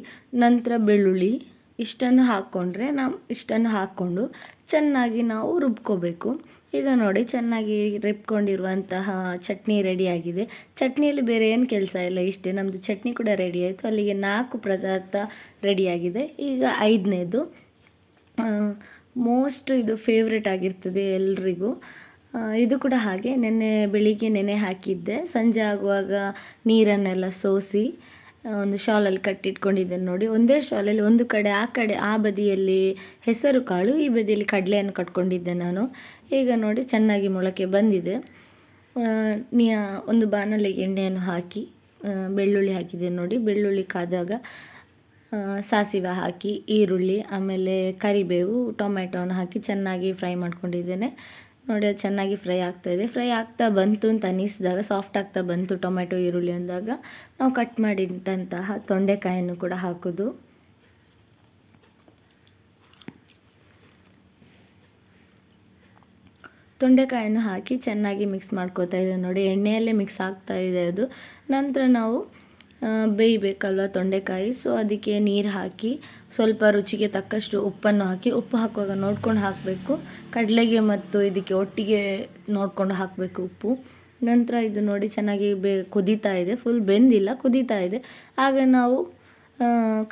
ನಂತರ ಬೆಳ್ಳುಳ್ಳಿ ಇಷ್ಟನ್ನು ಹಾಕ್ಕೊಂಡ್ರೆ ನಾವು ಇಷ್ಟನ್ನು ಹಾಕ್ಕೊಂಡು ಚೆನ್ನಾಗಿ ನಾವು ರುಬ್ಕೋಬೇಕು. ಈಗ ನೋಡಿ, ಚೆನ್ನಾಗಿ ರುಬ್ಕೊಂಡಿರುವಂತಹ ಚಟ್ನಿ ರೆಡಿಯಾಗಿದೆ. ಚಟ್ನಿಯಲ್ಲಿ ಬೇರೆ ಏನು ಕೆಲಸ ಇಲ್ಲ, ಇಷ್ಟೇ. ನಮ್ಮದು ಚಟ್ನಿ ಕೂಡ ರೆಡಿ ಆಯಿತು. ಅಲ್ಲಿಗೆ ನಾಲ್ಕು ಪದಾರ್ಥ ರೆಡಿಯಾಗಿದೆ ಈಗ ಐದನೇದು ಮೋಸ್ಟ್ ಇದು ಫೇವ್ರೆಟ್ ಆಗಿರ್ತದೆ ಎಲ್ರಿಗೂ. ಇದು ಕೂಡ ಹಾಗೆ. ನೆನ್ನೆ ಬೆಳಿಗ್ಗೆ ನೆನೆ ಹಾಕಿದ್ದೆ. ಸಂಜೆ ಆಗುವಾಗ ನೀರನ್ನೆಲ್ಲ ಸೋಸಿ ಒಂದು ಶಾಲಲ್ಲಿ ಕಟ್ಟಿಟ್ಕೊಂಡಿದ್ದೇನೆ ನೋಡಿ. ಒಂದೇ ಶಾಲಲ್ಲಿ ಒಂದು ಕಡೆ, ಆ ಕಡೆ, ಆ ಬದಿಯಲ್ಲಿ ಹೆಸರು ಕಾಳು, ಈ ಬದಿಯಲ್ಲಿ ಕಡಲೆಯನ್ನು ಕಟ್ಕೊಂಡಿದ್ದೆ ನಾನು. ಈಗ ನೋಡಿ ಚೆನ್ನಾಗಿ ಮೊಳಕೆ ಬಂದಿದೆ. ಒಂದು ಬಾಣಲೆಗೆ ಎಣ್ಣೆಯನ್ನು ಹಾಕಿ ಬೆಳ್ಳುಳ್ಳಿ ಹಾಕಿದೆ ನೋಡಿ. ಬೆಳ್ಳುಳ್ಳಿ ಕಾದಾಗ ಸಾಸಿವೆ ಹಾಕಿ, ಈರುಳ್ಳಿ, ಆಮೇಲೆ ಕರಿಬೇವು ಟೊಮೆಟೊನ ಹಾಕಿ ಚೆನ್ನಾಗಿ ಫ್ರೈ ಮಾಡ್ಕೊಂಡಿದ್ದೇನೆ. ನೋಡಿ, ಅದು ಚೆನ್ನಾಗಿ ಫ್ರೈ ಆಗ್ತಾ ಇದೆ. ಫ್ರೈ ಆಗ್ತಾ ಬಂತು ಅಂತ ಅನ್ನಿಸಿದಾಗ ಸಾಫ್ಟ್ ಆಗ್ತಾ ಬಂತು ಟೊಮೆಟೊ ಈರುಳ್ಳಿ ಅಂದಾಗ, ನಾವು ಕಟ್ ಮಾಡಿಟ್ಟಂತಹ ತೊಂಡೆಕಾಯನ್ನು ಕೂಡ ಹಾಕೋದು. ತೊಂಡೆಕಾಯನ್ನು ಹಾಕಿ ಚೆನ್ನಾಗಿ ಮಿಕ್ಸ್ ಮಾಡ್ಕೋತಾ ಇದೆ ನೋಡಿ. ಎಣ್ಣೆಯಲ್ಲೇ ಮಿಕ್ಸ್ ಆಗ್ತಾ ಇದೆ ಅದು. ನಂತರ ನಾವು ಬೇಯಬೇಕಲ್ವ ತೊಂಡೆಕಾಯಿ? ಸೊ, ಅದಕ್ಕೆ ನೀರು ಹಾಕಿ ಸ್ವಲ್ಪ ರುಚಿಗೆ ತಕ್ಕಷ್ಟು ಉಪ್ಪನ್ನು ಹಾಕಿ, ಉಪ್ಪು ಹಾಕುವಾಗ ನೋಡ್ಕೊಂಡು ಹಾಕಬೇಕು. ಕಡಲೆಗೆ ಮತ್ತು ಇದಕ್ಕೆ ಒಟ್ಟಿಗೆ ನೋಡ್ಕೊಂಡು ಹಾಕಬೇಕು ಉಪ್ಪು. ನಂತರ ಇದು ನೋಡಿ ಚೆನ್ನಾಗಿ ಬೇ, ಕುದೀತಾ ಇದೆ. ಫುಲ್ ಬೆಂದಿಲ್ಲ, ಕುದೀತಾ ಇದೆ. ಆಗ ನಾವು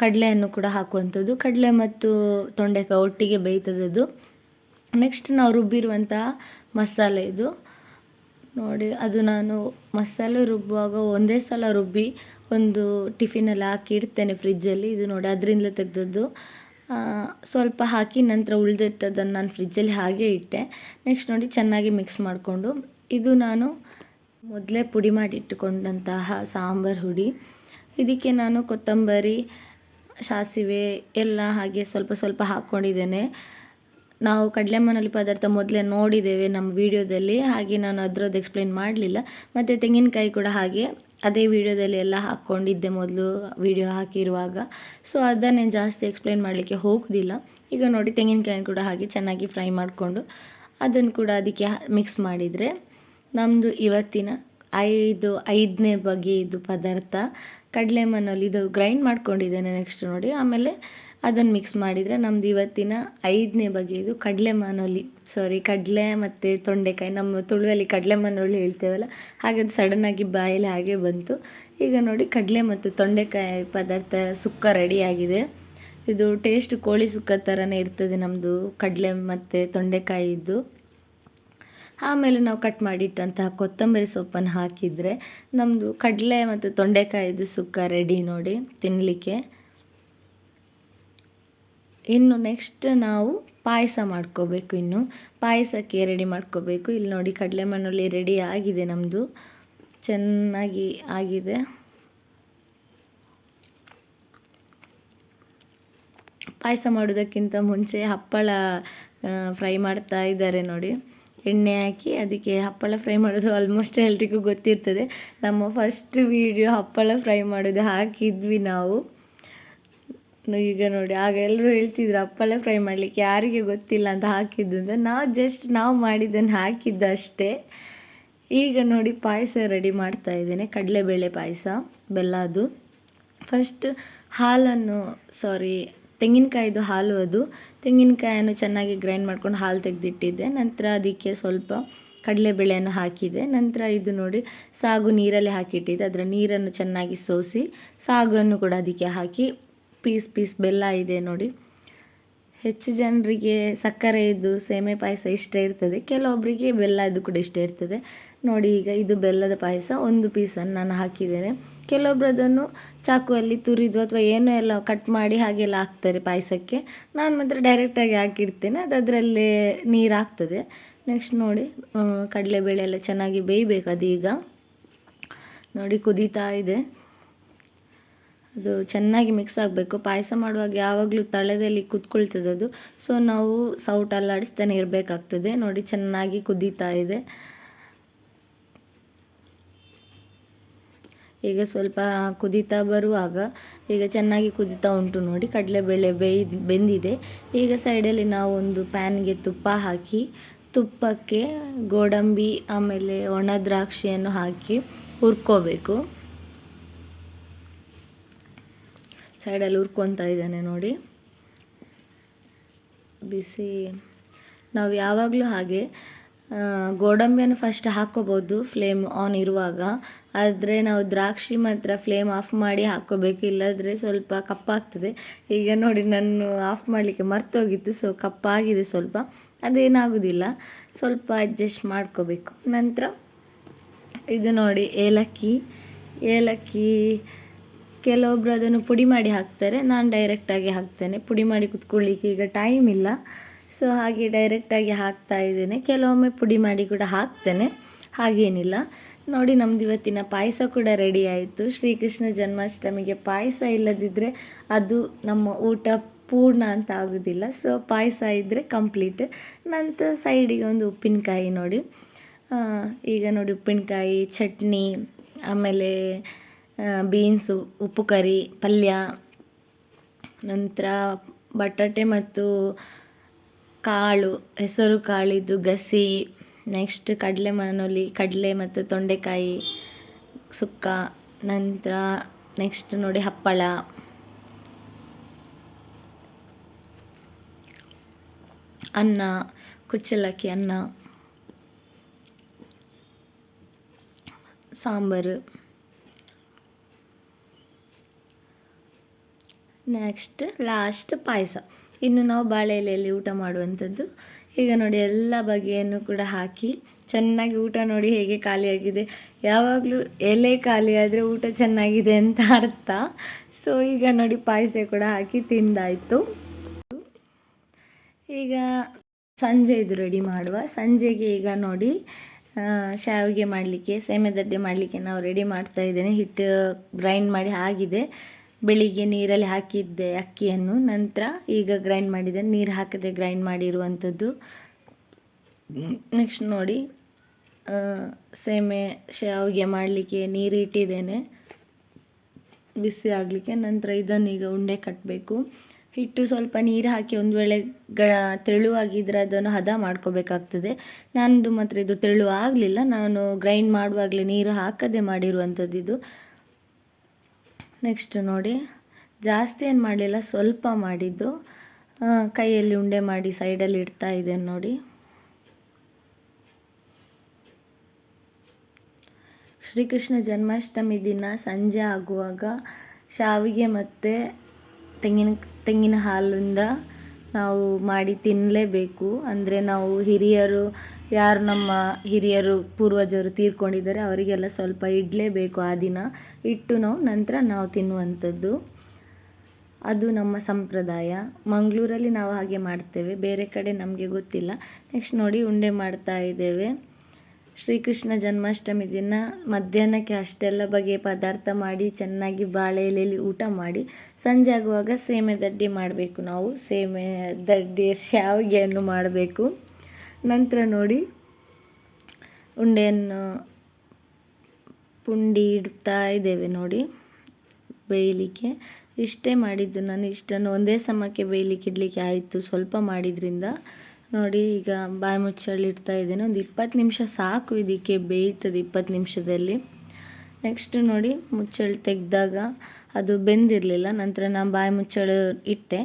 ಕಡಲೆಯನ್ನು ಕೂಡ ಹಾಕುವಂಥದ್ದು. ಕಡಲೆ ಮತ್ತು ತೊಂಡೆಕಾಯಿ ಒಟ್ಟಿಗೆ ಬೇಯ್ತದದು ನೆಕ್ಸ್ಟ್ ನಾವು ರುಬ್ಬಿರುವಂತಹ ಮಸಾಲೆ ಇದು. ನೋಡಿ, ಅದು ನಾನು ಮಸಾಲೆ ರುಬ್ಬುವಾಗ ಒಂದೇ ಸಲ ರುಬ್ಬಿ ಒಂದು ಟಿಫಿನಲ್ಲಿ ಹಾಕಿ ಇಡ್ತೇನೆ ಫ್ರಿಜ್ಜಲ್ಲಿ ಇದು ನೋಡಿ, ಅದರಿಂದಲೇ ತೆಗೆದದ್ದು. ಸ್ವಲ್ಪ ಹಾಕಿ ನಂತರ ಉಳಿದಿಟ್ಟದನ್ನು ನಾನು ಫ್ರಿಜ್ಜಲ್ಲಿ ಹಾಗೆ ಇಟ್ಟೆ. ನೆಕ್ಸ್ಟ್ ನೋಡಿ, ಚೆನ್ನಾಗಿ ಮಿಕ್ಸ್ ಮಾಡಿಕೊಂಡು. ಇದು ನಾನು ಮೊದಲೇ ಪುಡಿ ಮಾಡಿ ಇಟ್ಟುಕೊಂಡಂತಹ ಸಾಂಬಾರು ಹುಡಿ. ಇದಕ್ಕೆ ನಾನು ಕೊತ್ತಂಬರಿ, ಸಾಸಿವೆ ಎಲ್ಲ ಹಾಗೆ ಸ್ವಲ್ಪ ಸ್ವಲ್ಪ ಹಾಕ್ಕೊಂಡಿದ್ದೇನೆ. ನಾವು ಕಡಲೆ ಮನೆಯಲ್ಲಿ ಪದಾರ್ಥ ಮೊದಲೇ ನೋಡಿದ್ದೇವೆ ನಮ್ಮ ವಿಡಿಯೋದಲ್ಲಿ ಹಾಗೆ ನಾನು ಅದರದ್ದು ಎಕ್ಸ್ಪ್ಲೇನ್ ಮಾಡಲಿಲ್ಲ. ಮತ್ತು ತೆಂಗಿನಕಾಯಿ ಕೂಡ ಹಾಗೆ. ಅದೇ ವಿಡಿಯೋದಲ್ಲಿ ಎಲ್ಲ ಹಾಕ್ಕೊಂಡಿದ್ದೆ ಮೊದಲು ವಿಡಿಯೋ ಹಾಕಿರುವಾಗ. ಸೊ ಅದನ್ನೇ ಜಾಸ್ತಿ ಎಕ್ಸ್ಪ್ಲೈನ್ ಮಾಡಲಿಕ್ಕೆ ಹೋಗೋದಿಲ್ಲ. ಈಗ ನೋಡಿ ತೆಂಗಿನಕಾಯಿ ಕೂಡ ಹಾಗೆ ಚೆನ್ನಾಗಿ ಫ್ರೈ ಮಾಡಿಕೊಂಡು ಅದನ್ನು ಕೂಡ ಅದಕ್ಕೆ ಮಿಕ್ಸ್ ಮಾಡಿದರೆ ನಮ್ಮದು ಇವತ್ತಿನ ಐದು, ಐದನೇ ಬಗೆಯದು ಪದಾರ್ಥ ಕಡಲೆ ಮಣ್ಣಲ್ಲಿ ಇದು ಗ್ರೈಂಡ್ ಮಾಡ್ಕೊಂಡಿದ್ದೇನೆ ನೆಕ್ಸ್ಟ್ ನೋಡಿ. ಆಮೇಲೆ ಅದನ್ನು ಮಿಕ್ಸ್ ಮಾಡಿದರೆ ನಮ್ದು ಇವತ್ತಿನ ಐದನೇ ಬಗೆಯದು ಕಡಲೆ ಮಾನೋಲಿ ಸಾರಿ ಕಡಲೆ ಮತ್ತು ತೊಂಡೆಕಾಯಿ. ನಮ್ಮ ತುಳುವಲ್ಲಿ ಕಡಲೆ ಮಾನೋಲಿ ಹೇಳ್ತೇವಲ್ಲ, ಹಾಗೆ ಅದು ಸಡನ್ನಾಗಿ ಬಾಯಲ್ಲಿ ಹಾಗೆ ಬಂತು. ಈಗ ನೋಡಿ ಕಡಲೆ ಮತ್ತು ತೊಂಡೆಕಾಯಿ ಪದಾರ್ಥ ಸುಕ್ಕ ರೆಡಿಯಾಗಿದೆ ಇದು ಟೇಸ್ಟ್ ಕೋಳಿ ಸುಕ್ಕ ಥರನೇ ಇರ್ತದೆ ನಮ್ಮದು ಕಡಲೆ ಮತ್ತು ತೊಂಡೆಕಾಯಿದ್ದು ಆಮೇಲೆ ನಾವು ಕಟ್ ಮಾಡಿಟ್ಟಂತಹ ಕೊತ್ತಂಬರಿ ಸೊಪ್ಪನ್ನು ಹಾಕಿದರೆ ನಮ್ಮದು ಕಡಲೆ ಮತ್ತು ತೊಂಡೆಕಾಯಿದು ಸುಕ್ಕ ರೆಡಿ ನೋಡಿ ತಿನ್ನಲಿಕ್ಕೆ ಇನ್ನು ನೆಕ್ಸ್ಟ್ ನಾವು ಪಾಯಸ ಮಾಡ್ಕೋಬೇಕು ಇನ್ನು. ಪಾಯಸಕ್ಕೆ ರೆಡಿ ಮಾಡ್ಕೋಬೇಕು. ಇಲ್ಲಿ ನೋಡಿ ಕಡಲೆ ಮಣ್ಣಲ್ಲಿ ರೆಡಿ ಆಗಿದೆ ನಮ್ಮದು ಚೆನ್ನಾಗಿ ಆಗಿದೆ. ಪಾಯಸ ಮಾಡೋದಕ್ಕಿಂತ ಮುಂಚೆ ಹಪ್ಪಳ ಫ್ರೈ ಮಾಡ್ತಾ ಇದ್ದಾರೆ ನೋಡಿ. ಎಣ್ಣೆ ಹಾಕಿ ಅದಕ್ಕೆ ಹಪ್ಪಳ ಫ್ರೈ ಮಾಡೋದು ಆಲ್ಮೋಸ್ಟ್ ಎಲ್ರಿಗೂ ಗೊತ್ತಿರ್ತದೆ. ನಮ್ಮ ಫಸ್ಟ್ ವೀಡಿಯೋ ಹಪ್ಪಳ ಫ್ರೈ ಮಾಡೋದು ಹಾಕಿದ್ವಿ ನಾವು. ಈಗ ನೋಡಿ, ಆಗ ಎಲ್ಲರೂ ಹೇಳ್ತಿದ್ರು ಹಪ್ಪಳ ಫ್ರೈ ಮಾಡಲಿಕ್ಕೆ ಯಾರಿಗೆ ಗೊತ್ತಿಲ್ಲ ಅಂತ ಹಾಕಿದ್ದು ಅಂತ. ನಾವು ಜಸ್ಟ್ ನಾವು ಮಾಡಿದ್ದನ್ನು ಹಾಕಿದ್ದು ಅಷ್ಟೇ. ಈಗ ನೋಡಿ, ಪಾಯಸ ರೆಡಿ ಮಾಡ್ತಾ ಇದ್ದೇನೆ, ಕಡಲೆಬೇಳೆ ಪಾಯಸ, ಬೆಲ್ಲ ಅದು. ಫಸ್ಟ್ ಹಾಲನ್ನು ಸಾರಿ ತೆಂಗಿನಕಾಯಿದು ಹಾಲು ಅದು. ತೆಂಗಿನಕಾಯನ್ನು ಚೆನ್ನಾಗಿ ಗ್ರೈಂಡ್ ಮಾಡ್ಕೊಂಡು ಹಾಲು ತೆಗೆದಿಟ್ಟಿದ್ದೆ. ನಂತರ ಅದಕ್ಕೆ ಸ್ವಲ್ಪ ಕಡಲೆಬೇಳೆಯನ್ನು ಹಾಕಿದೆ ನಂತರ ಇದು ನೋಡಿ, ಸಾಗು ನೀರಲ್ಲಿ ಹಾಕಿಟ್ಟಿದ್ದೆ. ಅದರ ನೀರನ್ನು ಚೆನ್ನಾಗಿ ಸೋಸಿ, ಸಾಗನ್ನು ಕೂಡ ಅದಕ್ಕೆ ಹಾಕಿ ಪೀಸ್ ಪೀಸ್ ಬೆಲ್ಲ ಇದೆ ನೋಡಿ. ಹೆಚ್ಚು ಜನರಿಗೆ ಸಕ್ಕರೆ ಇದ್ದು ಸೇಮೆ ಪಾಯಸ ಇಷ್ಟ ಇರ್ತದೆ. ಕೆಲವೊಬ್ಬರಿಗೆ ಬೆಲ್ಲ ಇದು ಕೂಡ ಇಷ್ಟ ಇರ್ತದೆ. ನೋಡಿ ಈಗ ಇದು ಬೆಲ್ಲದ ಪಾಯಸ ಒಂದು ಪೀಸನ್ನು ನಾನು ಹಾಕಿದ್ದೇನೆ. ಕೆಲವೊಬ್ರು ಅದನ್ನು ಚಾಕುವಲ್ಲಿ ತುರಿದು ಅಥವಾ ಏನೋ ಎಲ್ಲ ಕಟ್ ಮಾಡಿ ಹಾಗೆಲ್ಲ ಹಾಕ್ತಾರೆ ಪಾಯಸಕ್ಕೆ. ನಾನು ಮಾತ್ರ ಡೈರೆಕ್ಟಾಗಿ ಹಾಕಿರ್ತೇನೆ ಅದು ಅದರಲ್ಲೇ ನೀರು ಹಾಕ್ತದೆ ನೆಕ್ಸ್ಟ್ ನೋಡಿ ಕಡಲೆಬೇಳೆ ಎಲ್ಲ ಚೆನ್ನಾಗಿ ಬೇಯಬೇಕು ಅದೀಗ. ನೋಡಿ ಕುದೀತಾ ಇದೆ. ಅದು ಚೆನ್ನಾಗಿ ಮಿಕ್ಸ್ ಆಗಬೇಕು. ಪಾಯಸ ಮಾಡುವಾಗ ಯಾವಾಗಲೂ ತಳದಲ್ಲಿ ಕುತ್ಕೊಳ್ತದೆ ಅದು. ಸೊ ನಾವು ಸೌಟ್ ಅಲ್ಲಾಡಿಸ್ತಾನೆ ಇರಬೇಕಾಗ್ತದೆ. ನೋಡಿ, ಚೆನ್ನಾಗಿ ಕುದೀತಾ ಇದೆ. ಈಗ ಸ್ವಲ್ಪ ಕುದೀತಾ ಬರುವಾಗ ಈಗ ಚೆನ್ನಾಗಿ ಕುದೀತಾ ಉಂಟು ನೋಡಿ. ಕಡಲೆಬೇಳೆ ಬೇಯ್, ಬೆಂದಿದೆ. ಈಗ ಸೈಡಲ್ಲಿ ನಾವು ಒಂದು ಪ್ಯಾನ್ಗೆ ತುಪ್ಪ ಹಾಕಿ, ತುಪ್ಪಕ್ಕೆ ಗೋಡಂಬಿ, ಆಮೇಲೆ ಒಣ ದ್ರಾಕ್ಷಿಯನ್ನು ಹಾಕಿ ಹುರ್ಕೋಬೇಕು. ಸೈಡಲ್ಲಿ ಹುರ್ಕೊತಾ ಇದ್ದಾನೆ ನೋಡಿ. ಬಿಸಿ. ನಾವು ಯಾವಾಗಲೂ ಹಾಗೆ ಗೋಡಂಬಿಯನ್ನು ಫಸ್ಟ್ ಹಾಕ್ಕೋಬೋದು ಫ್ಲೇಮ್ ಆನ್ ಇರುವಾಗ. ಆದರೆ ನಾವು ದ್ರಾಕ್ಷಿ ಮಾತ್ರ ಫ್ಲೇಮ್ ಆಫ್ ಮಾಡಿ ಹಾಕ್ಕೋಬೇಕು, ಇಲ್ಲದ್ರೆ ಸ್ವಲ್ಪ ಕಪ್ಪಾಗ್ತದೆ. ಈಗ ನೋಡಿ ನಾನು ಆಫ್ ಮಾಡಲಿಕ್ಕೆ ಮರ್ತೋಗಿತ್ತು ಸೊ ಕಪ್ಪಾಗಿದೆ ಸ್ವಲ್ಪ. ಅದೇನಾಗೋದಿಲ್ಲ, ಸ್ವಲ್ಪ ಅಡ್ಜಸ್ಟ್ ಮಾಡ್ಕೋಬೇಕು. ನಂತರ ಇದು ನೋಡಿ ಏಲಕ್ಕಿ. ಏಲಕ್ಕಿ ಕೆಲವೊಬ್ಬರು ಅದನ್ನು ಪುಡಿ ಮಾಡಿ ಹಾಕ್ತಾರೆ. ನಾನು ಡೈರೆಕ್ಟಾಗಿ ಹಾಕ್ತೇನೆ. ಪುಡಿ ಮಾಡಿ ಕುತ್ಕೊಳ್ಳಿಕ್ಕೆ ಈಗ ಟೈಮ್ ಇಲ್ಲ. ಸೊ ಹಾಗೆ ಡೈರೆಕ್ಟಾಗಿ ಹಾಕ್ತಾ ಇದ್ದೇನೆ. ಕೆಲವೊಮ್ಮೆ ಪುಡಿ ಮಾಡಿ ಕೂಡ ಹಾಕ್ತೇನೆ. ಹಾಗೇನಿಲ್ಲ. ನೋಡಿ, ನಮ್ದು ಇವತ್ತಿನ ಪಾಯಸ ಕೂಡ ರೆಡಿ ಆಯಿತು. ಶ್ರೀಕೃಷ್ಣ ಜನ್ಮಾಷ್ಟಮಿಗೆ ಪಾಯಸ ಇಲ್ಲದಿದ್ದರೆ ಅದು ನಮ್ಮ ಊಟ ಪೂರ್ಣ ಅಂತ ಆಗೋದಿಲ್ಲ. ಸೊ ಪಾಯಸ ಇದ್ದರೆ ಕಂಪ್ಲೀಟ್ ನಂತರ ಸೈಡಿಗೆ ಒಂದು ಉಪ್ಪಿನಕಾಯಿ ನೋಡಿ. ಈಗ ನೋಡಿ ಉಪ್ಪಿನಕಾಯಿ, ಚಟ್ನಿ, ಆಮೇಲೆ ಬೀನ್ಸು ಉಪ್ಪು, ಕರಿ, ಪಲ್ಯ, ನಂತರ ಬಟಾಟೆ ಮತ್ತು ಕಾಳು, ಹೆಸರು ಕಾಳಿದ್ದು ಗಸಿ ನೆಕ್ಸ್ಟ್ ಕಡಲೆ ಮನೋಲಿ, ಕಡಲೆ ಮತ್ತು ತೊಂಡೆಕಾಯಿ, ಸುಕ್ಕ, ನಂತರ ನೆಕ್ಸ್ಟ್ ನೋಡಿ ಹಪ್ಪಳ. ಅನ್ನ, ಕುಚ್ಚಲಕ್ಕಿ ಅನ್ನ, ಸಾಂಬಾರು. ನೆಕ್ಸ್ಟ್ ಲಾಸ್ಟ್ ಪಾಯಸ. ಇನ್ನು ನಾವು ಬಾಳೆ ಎಲೆಯಲ್ಲಿ ಊಟ ಮಾಡುವಂಥದ್ದು. ಈಗ ನೋಡಿ, ಎಲ್ಲ ಬಗೆಯನ್ನು ಕೂಡ ಹಾಕಿ ಚೆನ್ನಾಗಿ ಊಟ ನೋಡಿ ಹೇಗೆ ಖಾಲಿಯಾಗಿದೆ. ಯಾವಾಗಲೂ ಎಲೆ ಖಾಲಿಯಾದರೆ ಊಟ ಚೆನ್ನಾಗಿದೆ ಅಂತ ಅರ್ಥ. ಸೊ ಈಗ ನೋಡಿ ಪಾಯಸ ಕೂಡ ಹಾಕಿ ತಿಂದಾಯಿತು. ಈಗ ಸಂಜೆ ಇದು ರೆಡಿ ಮಾಡುವ. ಸಂಜೆಗೆ ಈಗ ನೋಡಿ ಶಾವಿಗೆ ಮಾಡಲಿಕ್ಕೆ ಸೇಮೆದಡ್ಡೆ ಮಾಡಲಿಕ್ಕೆ ನಾವು ರೆಡಿ ಮಾಡ್ತಾ ಇದ್ದೇನೆ. ಹಿಟ್ಟು ಗ್ರೈಂಡ್ ಮಾಡಿ ಆಗಿದೆ. ಬೆಳಿಗ್ಗೆ ನೀರಲ್ಲಿ ಹಾಕಿದ್ದೆ ಅಕ್ಕಿಯನ್ನು. ನಂತರ ಈಗ ಗ್ರೈಂಡ್ ಮಾಡಿದೆ. ನೀರು ಹಾಕದೆ ಗ್ರೈಂಡ್ ಮಾಡಿರುವಂಥದ್ದು. ನೆಕ್ಸ್ಟ್ ನೋಡಿ ಸೇಮೆ, ಶಾವಿಗೆ ಮಾಡಲಿಕ್ಕೆ ನೀರು ಇಟ್ಟಿದ್ದೇನೆ. ಬಿಸಿ ಆಗಲಿಕ್ಕೆ. ನಂತರ ಇದನ್ನು ಈಗ ಉಂಡೆ ಕಟ್ಟಬೇಕು ಹಿಟ್ಟು ಸ್ವಲ್ಪ ನೀರು ಹಾಕಿ ಒಂದು ವೇಳೆ ಗ ತೆಳುವಾಗಿದ್ದರೆ ಅದನ್ನು ಹದ ಮಾಡ್ಕೋಬೇಕಾಗ್ತದೆ. ನನ್ನದು ಮಾತ್ರ ಇದು ತೆಳು ಆಗಲಿಲ್ಲ ನಾನು ಗ್ರೈಂಡ್ ಮಾಡುವಾಗಲೇ ನೀರು ಹಾಕದೆ ಮಾಡಿರುವಂಥದ್ದು ಇದು. ನೆಕ್ಸ್ಟ್ ನೋಡಿ, ಜಾಸ್ತಿ ಏನು ಮಾಡಲಿಲ್ಲ, ಸ್ವಲ್ಪ ಮಾಡಿದ್ದು. ಕೈಯಲ್ಲಿ ಉಂಡೆ ಮಾಡಿ ಸೈಡಲ್ಲಿ ಇಡ್ತಾ ಇದ್ದೇನೆ ನೋಡಿ. ಶ್ರೀಕೃಷ್ಣ ಜನ್ಮಾಷ್ಟಮಿ ದಿನ ಸಂಜೆ ಆಗುವಾಗ ಶಾವಿಗೆ ಮತ್ತು ತೆಂಗಿನ ತೆಂಗಿನ ಹಾಲಿಂದ ನಾವು ಮಾಡಿ ತಿನ್ನಲೇಬೇಕು ಅಂದರೆ ನಾವು ಹಿರಿಯರು ಯಾರು ನಮ್ಮ ಹಿರಿಯರು, ಪೂರ್ವಜರು ತೀರ್ಕೊಂಡಿದ್ದಾರೆ, ಅವರಿಗೆಲ್ಲ ಸ್ವಲ್ಪ ಇಡಲೇಬೇಕು ಆ ದಿನ. ಇಟ್ಟು ನಾವು ನಂತರ ನಾವು ತಿನ್ನುವಂಥದ್ದು. ಅದು ನಮ್ಮ ಸಂಪ್ರದಾಯ. ಮಂಗಳೂರಲ್ಲಿ ನಾವು ಹಾಗೆ ಮಾಡ್ತೇವೆ. ಬೇರೆ ಕಡೆ ನಮಗೆ ಗೊತ್ತಿಲ್ಲ. ನೆಕ್ಸ್ಟ್ ನೋಡಿ ಉಂಡೆ ಮಾಡ್ತಾ ಇದ್ದೇವೆ. ಶ್ರೀಕೃಷ್ಣ ಜನ್ಮಾಷ್ಟಮಿ ದಿನ. ಮಧ್ಯಾಹ್ನಕ್ಕೆ ಅಷ್ಟೆಲ್ಲ ಬಗೆಯ ಪದಾರ್ಥ ಮಾಡಿ, ಚೆನ್ನಾಗಿ ಬಾಳೆ ಎಲೆಯಲ್ಲಿ ಊಟ ಮಾಡಿ, ಸಂಜೆ ಆಗುವಾಗ ಸೇಮೆ ದಡ್ಡಿ ಮಾಡಬೇಕು ನಾವು. ಸೇಮೆ ದಡ್ಡಿ ಶಾವಿಗೆಯನ್ನು ಮಾಡಬೇಕು. ನಂತರ ನೋಡಿ ಉಂಡೆಯನ್ನು ಪುಂಡಿ ಇಡ್ತಾ ಇದ್ದೇವೆ ನೋಡಿ ಬೇಯಲಿಕ್ಕೆ. ಇಷ್ಟೇ ಮಾಡಿದ್ದು ನಾನು ಇಷ್ಟನ್ನು ಒಂದೇ ಸಮಕ್ಕೆ ಬೇಯಲಿಕ್ಕೆ ಇಡಲಿಕ್ಕೆ ಆಯಿತು ಸ್ವಲ್ಪ ಮಾಡಿದ್ರಿಂದ. ನೋಡಿ ಈಗ ಬಾಯಿ ಮುಚ್ಚಳಿ ಇಡ್ತಾ ಇದ್ದೇನೆ. ಒಂದು ಇಪ್ಪತ್ತು ನಿಮಿಷ ಸಾಕು ಇದಕ್ಕೆ ಬೇಯ್ತದೆ ಇಪ್ಪತ್ತು ನಿಮಿಷದಲ್ಲಿ. ನೆಕ್ಸ್ಟ್ ನೋಡಿ ಮುಚ್ಚಳಿ ತೆಗೆದಾಗ ಅದು ಬೆಂದಿರಲಿಲ್ಲ. ನಂತರ ನಾನು ಬಾಯಿ ಮುಚ್ಚಳು ಇಟ್ಟೆ.